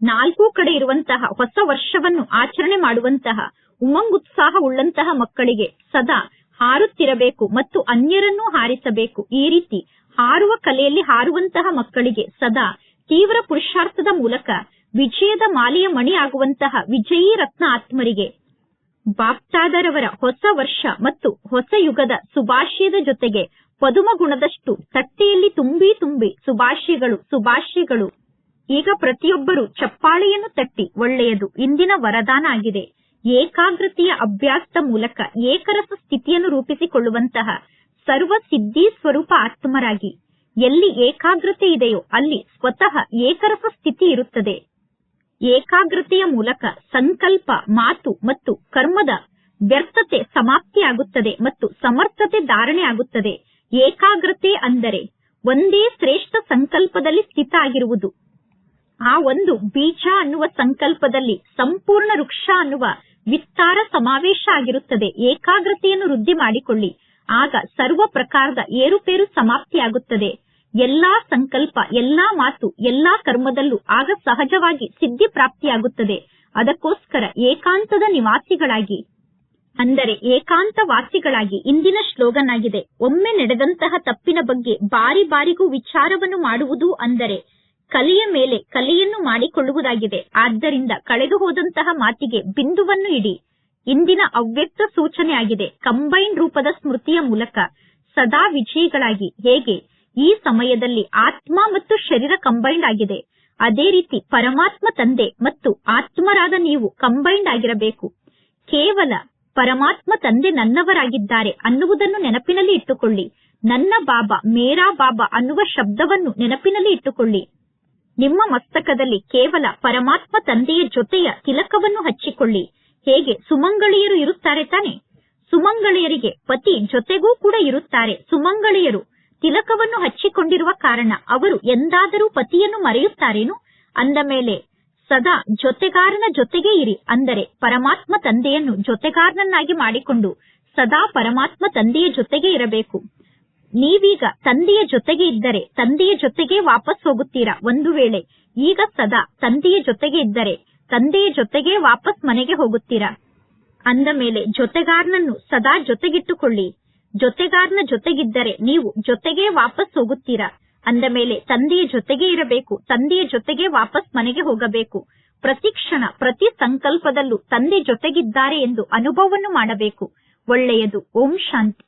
ನಾಲ್ಕು ಕಡೆ ಇರುವಂತಹ ಹೊಸ ವರ್ಷವನ್ನು ಆಚರಣೆ ಮಾಡುವಂತಹ ಉಮಂಗುತ್ಸಾಹ ಉಳ್ಳಂತಹ ಮಕ್ಕಳಿಗೆ ಸದಾ ಹಾರುತ್ತಿರಬೇಕು ಮತ್ತು ಅನ್ಯರನ್ನು ಹಾರಿಸಬೇಕು. ಈ ರೀತಿ ಹಾರುವ ಕಲೆಯಲ್ಲಿ ಹಾರುವಂತಹ ಮಕ್ಕಳಿಗೆ ಸದಾ ತೀವ್ರ ಪುರುಷಾರ್ಥದ ಮೂಲಕ ವಿಜಯದ ಮಾಲೆಯ ಮಣಿ ಆಗುವಂತಹ ವಿಜಯೀ ರತ್ನ ಆತ್ಮರಿಗೆ ಬಾಪ್ತಾದರವರ ಹೊಸ ವರ್ಷ ಮತ್ತು ಹೊಸ ಯುಗದ ಸುಭಾಷ್ಯದ ಜೊತೆಗೆ ಪದುಮ ಗುಣದಷ್ಟು ತಟ್ಟೆಯಲ್ಲಿ ತುಂಬಿ ತುಂಬಿ ಸುಭಾಷ್ಯಗಳು ಸುಭಾಷ್ಯಗಳು. ಈಗ ಪ್ರತಿಯೊಬ್ಬರು ಚಪ್ಪಾಳೆಯನ್ನು ತಟ್ಟಿ ಒಳ್ಳೆಯದು. ಇಂದಿನ ವರದಾನ ಆಗಿದೆ. ಏಕಾಗ್ರತೆಯ ಅಭ್ಯಾಸದ ಮೂಲಕ ಏಕರಸ ಸ್ಥಿತಿಯನ್ನು ರೂಪಿಸಿಕೊಳ್ಳುವಂತಹ ಸರ್ವ ಸಿದ್ಧಿ ಸ್ವರೂಪ ಆತ್ಮರಾಗಿ. ಎಲ್ಲಿ ಏಕಾಗ್ರತೆ ಇದೆಯೋ ಅಲ್ಲಿ ಸ್ವತಃ ಏಕರಸ ಸ್ಥಿತಿ ಇರುತ್ತದೆ. ಏಕಾಗ್ರತೆಯ ಮೂಲಕ ಸಂಕಲ್ಪ, ಮಾತು ಮತ್ತು ಕರ್ಮದ ವ್ಯರ್ಥತೆ ಸಮಾಪ್ತಿಯಾಗುತ್ತದೆ ಮತ್ತು ಸಮರ್ಥತೆ ಧಾರಣೆ ಆಗುತ್ತದೆ. ಏಕಾಗ್ರತೆ ಅಂದರೆ ಒಂದೇ ಶ್ರೇಷ್ಠ ಸಂಕಲ್ಪದಲ್ಲಿ ಸ್ಥಿತ ಆಗಿರುವುದು. ಆ ಒಂದು ಬೀಜ ಅನ್ನುವ ಸಂಕಲ್ಪದಲ್ಲಿ ಸಂಪೂರ್ಣ ವೃಕ್ಷ ಅನ್ನುವ ವಿಸ್ತಾರ ಸಮಾವೇಶ ಆಗಿರುತ್ತದೆ. ಏಕಾಗ್ರತೆಯನ್ನು ವೃದ್ಧಿ ಮಾಡಿಕೊಳ್ಳಿ. ಆಗ ಸರ್ವ ಪ್ರಕಾರದ ಏರುಪೇರು ಸಮಾಪ್ತಿಯಾಗುತ್ತದೆ. ಎಲ್ಲಾ ಸಂಕಲ್ಪ, ಎಲ್ಲಾ ಮಾತು, ಎಲ್ಲಾ ಕರ್ಮದಲ್ಲೂ ಆಗ ಸಹಜವಾಗಿ ಸಿದ್ಧಿ ಪ್ರಾಪ್ತಿಯಾಗುತ್ತದೆ. ಅದಕ್ಕೋಸ್ಕರ ಏಕಾಂತದ ನಿವಾಸಿಗಳಾಗಿ, ಅಂದರೆ ಏಕಾಂತ ವಾಸಿಗಳಾಗಿ ಇಂದಿನ ಶ್ಲೋಗನ್ ಆಗಿದೆ ಒಮ್ಮೆ ನಡೆದಂತಹ ತಪ್ಪಿನ ಬಗ್ಗೆ ಬಾರಿ ಬಾರಿಗೂ ವಿಚಾರವನ್ನು ಮಾಡುವುದು ಅಂದರೆ ಕಲೆಯ ಮೇಲೆ ಕಲೆಯನ್ನು ಮಾಡಿಕೊಳ್ಳುವುದಾಗಿದೆ. ಆದ್ದರಿಂದ ಕಳೆದು ಹೋದಂತಹ ಮಾತಿಗೆ ಬಿಂದುವನ್ನು ಇಡಿ. ಇಂದಿನ ಅವ್ಯಕ್ತ ಸೂಚನೆ ಆಗಿದೆ ಕಂಬೈನ್ ರೂಪದ ಸ್ಮೃತಿಯ ಮೂಲಕ ಸದಾ ವಿಜಯಿಗಳಾಗಿ ಹೇಗೆ ಈ ಸಮಯದಲ್ಲಿ ಆತ್ಮ ಮತ್ತು ಶರೀರ ಕಂಬೈಂಡ್ ಆಗಿದೆ. ಅದೇ ರೀತಿ ಪರಮಾತ್ಮ ತಂದೆ ಮತ್ತು ಆತ್ಮರಾದ ನೀವು ಕಂಬೈಂಡ್ ಆಗಿರಬೇಕು. ಕೇವಲ ಪರಮಾತ್ಮ ತಂದೆ ನನ್ನವರಾಗಿದ್ದಾರೆ ಅನ್ನುವುದನ್ನು ನೆನಪಿನಲ್ಲಿ ಇಟ್ಟುಕೊಳ್ಳಿ. ನನ್ನ ಬಾಬಾ, ಮೇರಾ ಬಾಬಾ ಅನ್ನುವ ಶಬ್ದವನ್ನು ನೆನಪಿನಲ್ಲಿ ಇಟ್ಟುಕೊಳ್ಳಿ. ನಿಮ್ಮ ಮಸ್ತಕದಲ್ಲಿ ಕೇವಲ ಪರಮಾತ್ಮ ತಂದೆಯ ಜೊತೆಯ ತಿಲಕವನ್ನು ಹಚ್ಚಿಕೊಳ್ಳಿ. ಹೇಗೆ? ಸುಮಂಗಳಿಯರು ಇರುತ್ತಾರೆ ತಾನೆ. ಸುಮಂಗಳಿಯರಿಗೆ ಪತಿ ಜೊತೆಗೂ ಕೂಡ ಇರುತ್ತಾರೆ ಸುಮಂಗಳಿಯರು. ತಿಲಕವನ್ನು ಹಚ್ಚಿಕೊಂಡಿರುವ ಕಾರಣ ಅವರು ಎಂದಾದರೂ ಪತಿಯನ್ನು ಮರೆಯುತ್ತಾರೇನು? ಅಂದ ಮೇಲೆ, ಸದಾ ಜೊತೆಗಾರನ ಜೊತೆಗೆ ಇರಿ. ಅಂದರೆ ಪರಮಾತ್ಮ ತಂದೆಯನ್ನು ಜೊತೆಗಾರನನ್ನಾಗಿ ಮಾಡಿಕೊಂಡು ಸದಾ ಪರಮಾತ್ಮ ತಂದೆಯ ಜೊತೆಗೆ ಇರಬೇಕು. ನೀವೀಗ ತಂದೆಯ ಜೊತೆಗೆ ಇದ್ದರೆ ತಂದೆಯ ಜೊತೆಗೆ ವಾಪಸ್ ಹೋಗುತ್ತೀರಾ? ಒಂದು ವೇಳೆ ಈಗ ಸದಾ ತಂದೆಯ ಜೊತೆಗೆ ಇದ್ದರೆ ತಂದೆಯ ಜೊತೆಗೆ ವಾಪಸ್ ಮನೆಗೆ ಹೋಗುತ್ತೀರಾ? ಅಂದ ಮೇಲೆ, ಜೊತೆಗಾರನನ್ನು ಸದಾ ಜೊತೆಗಿಟ್ಟುಕೊಳ್ಳಿ. ಜೊತೆಗಾರನ ಜೊತೆಗಿದ್ದರೆ ನೀವು ಜೊತೆಗೆ ವಾಪಸ್ ಹೋಗುತ್ತೀರಾ. ಅಂದ ಮೇಲೆ ತಂದೆಯ ಜೊತೆಗೆ ಇರಬೇಕು, ತಂದೆಯ ಜೊತೆಗೆ ವಾಪಸ್ ಮನೆಗೆ ಹೋಗಬೇಕು. ಪ್ರತಿ ಕ್ಷಣ, ಪ್ರತಿ ಸಂಕಲ್ಪದಲ್ಲೂ ತಂದೆ ಜೊತೆಗಿದ್ದಾರೆ ಎಂದು ಅನುಭವವನ್ನು ಮಾಡಬೇಕು. ಒಳ್ಳೆಯದು. ಓಂ ಶಾಂತಿ.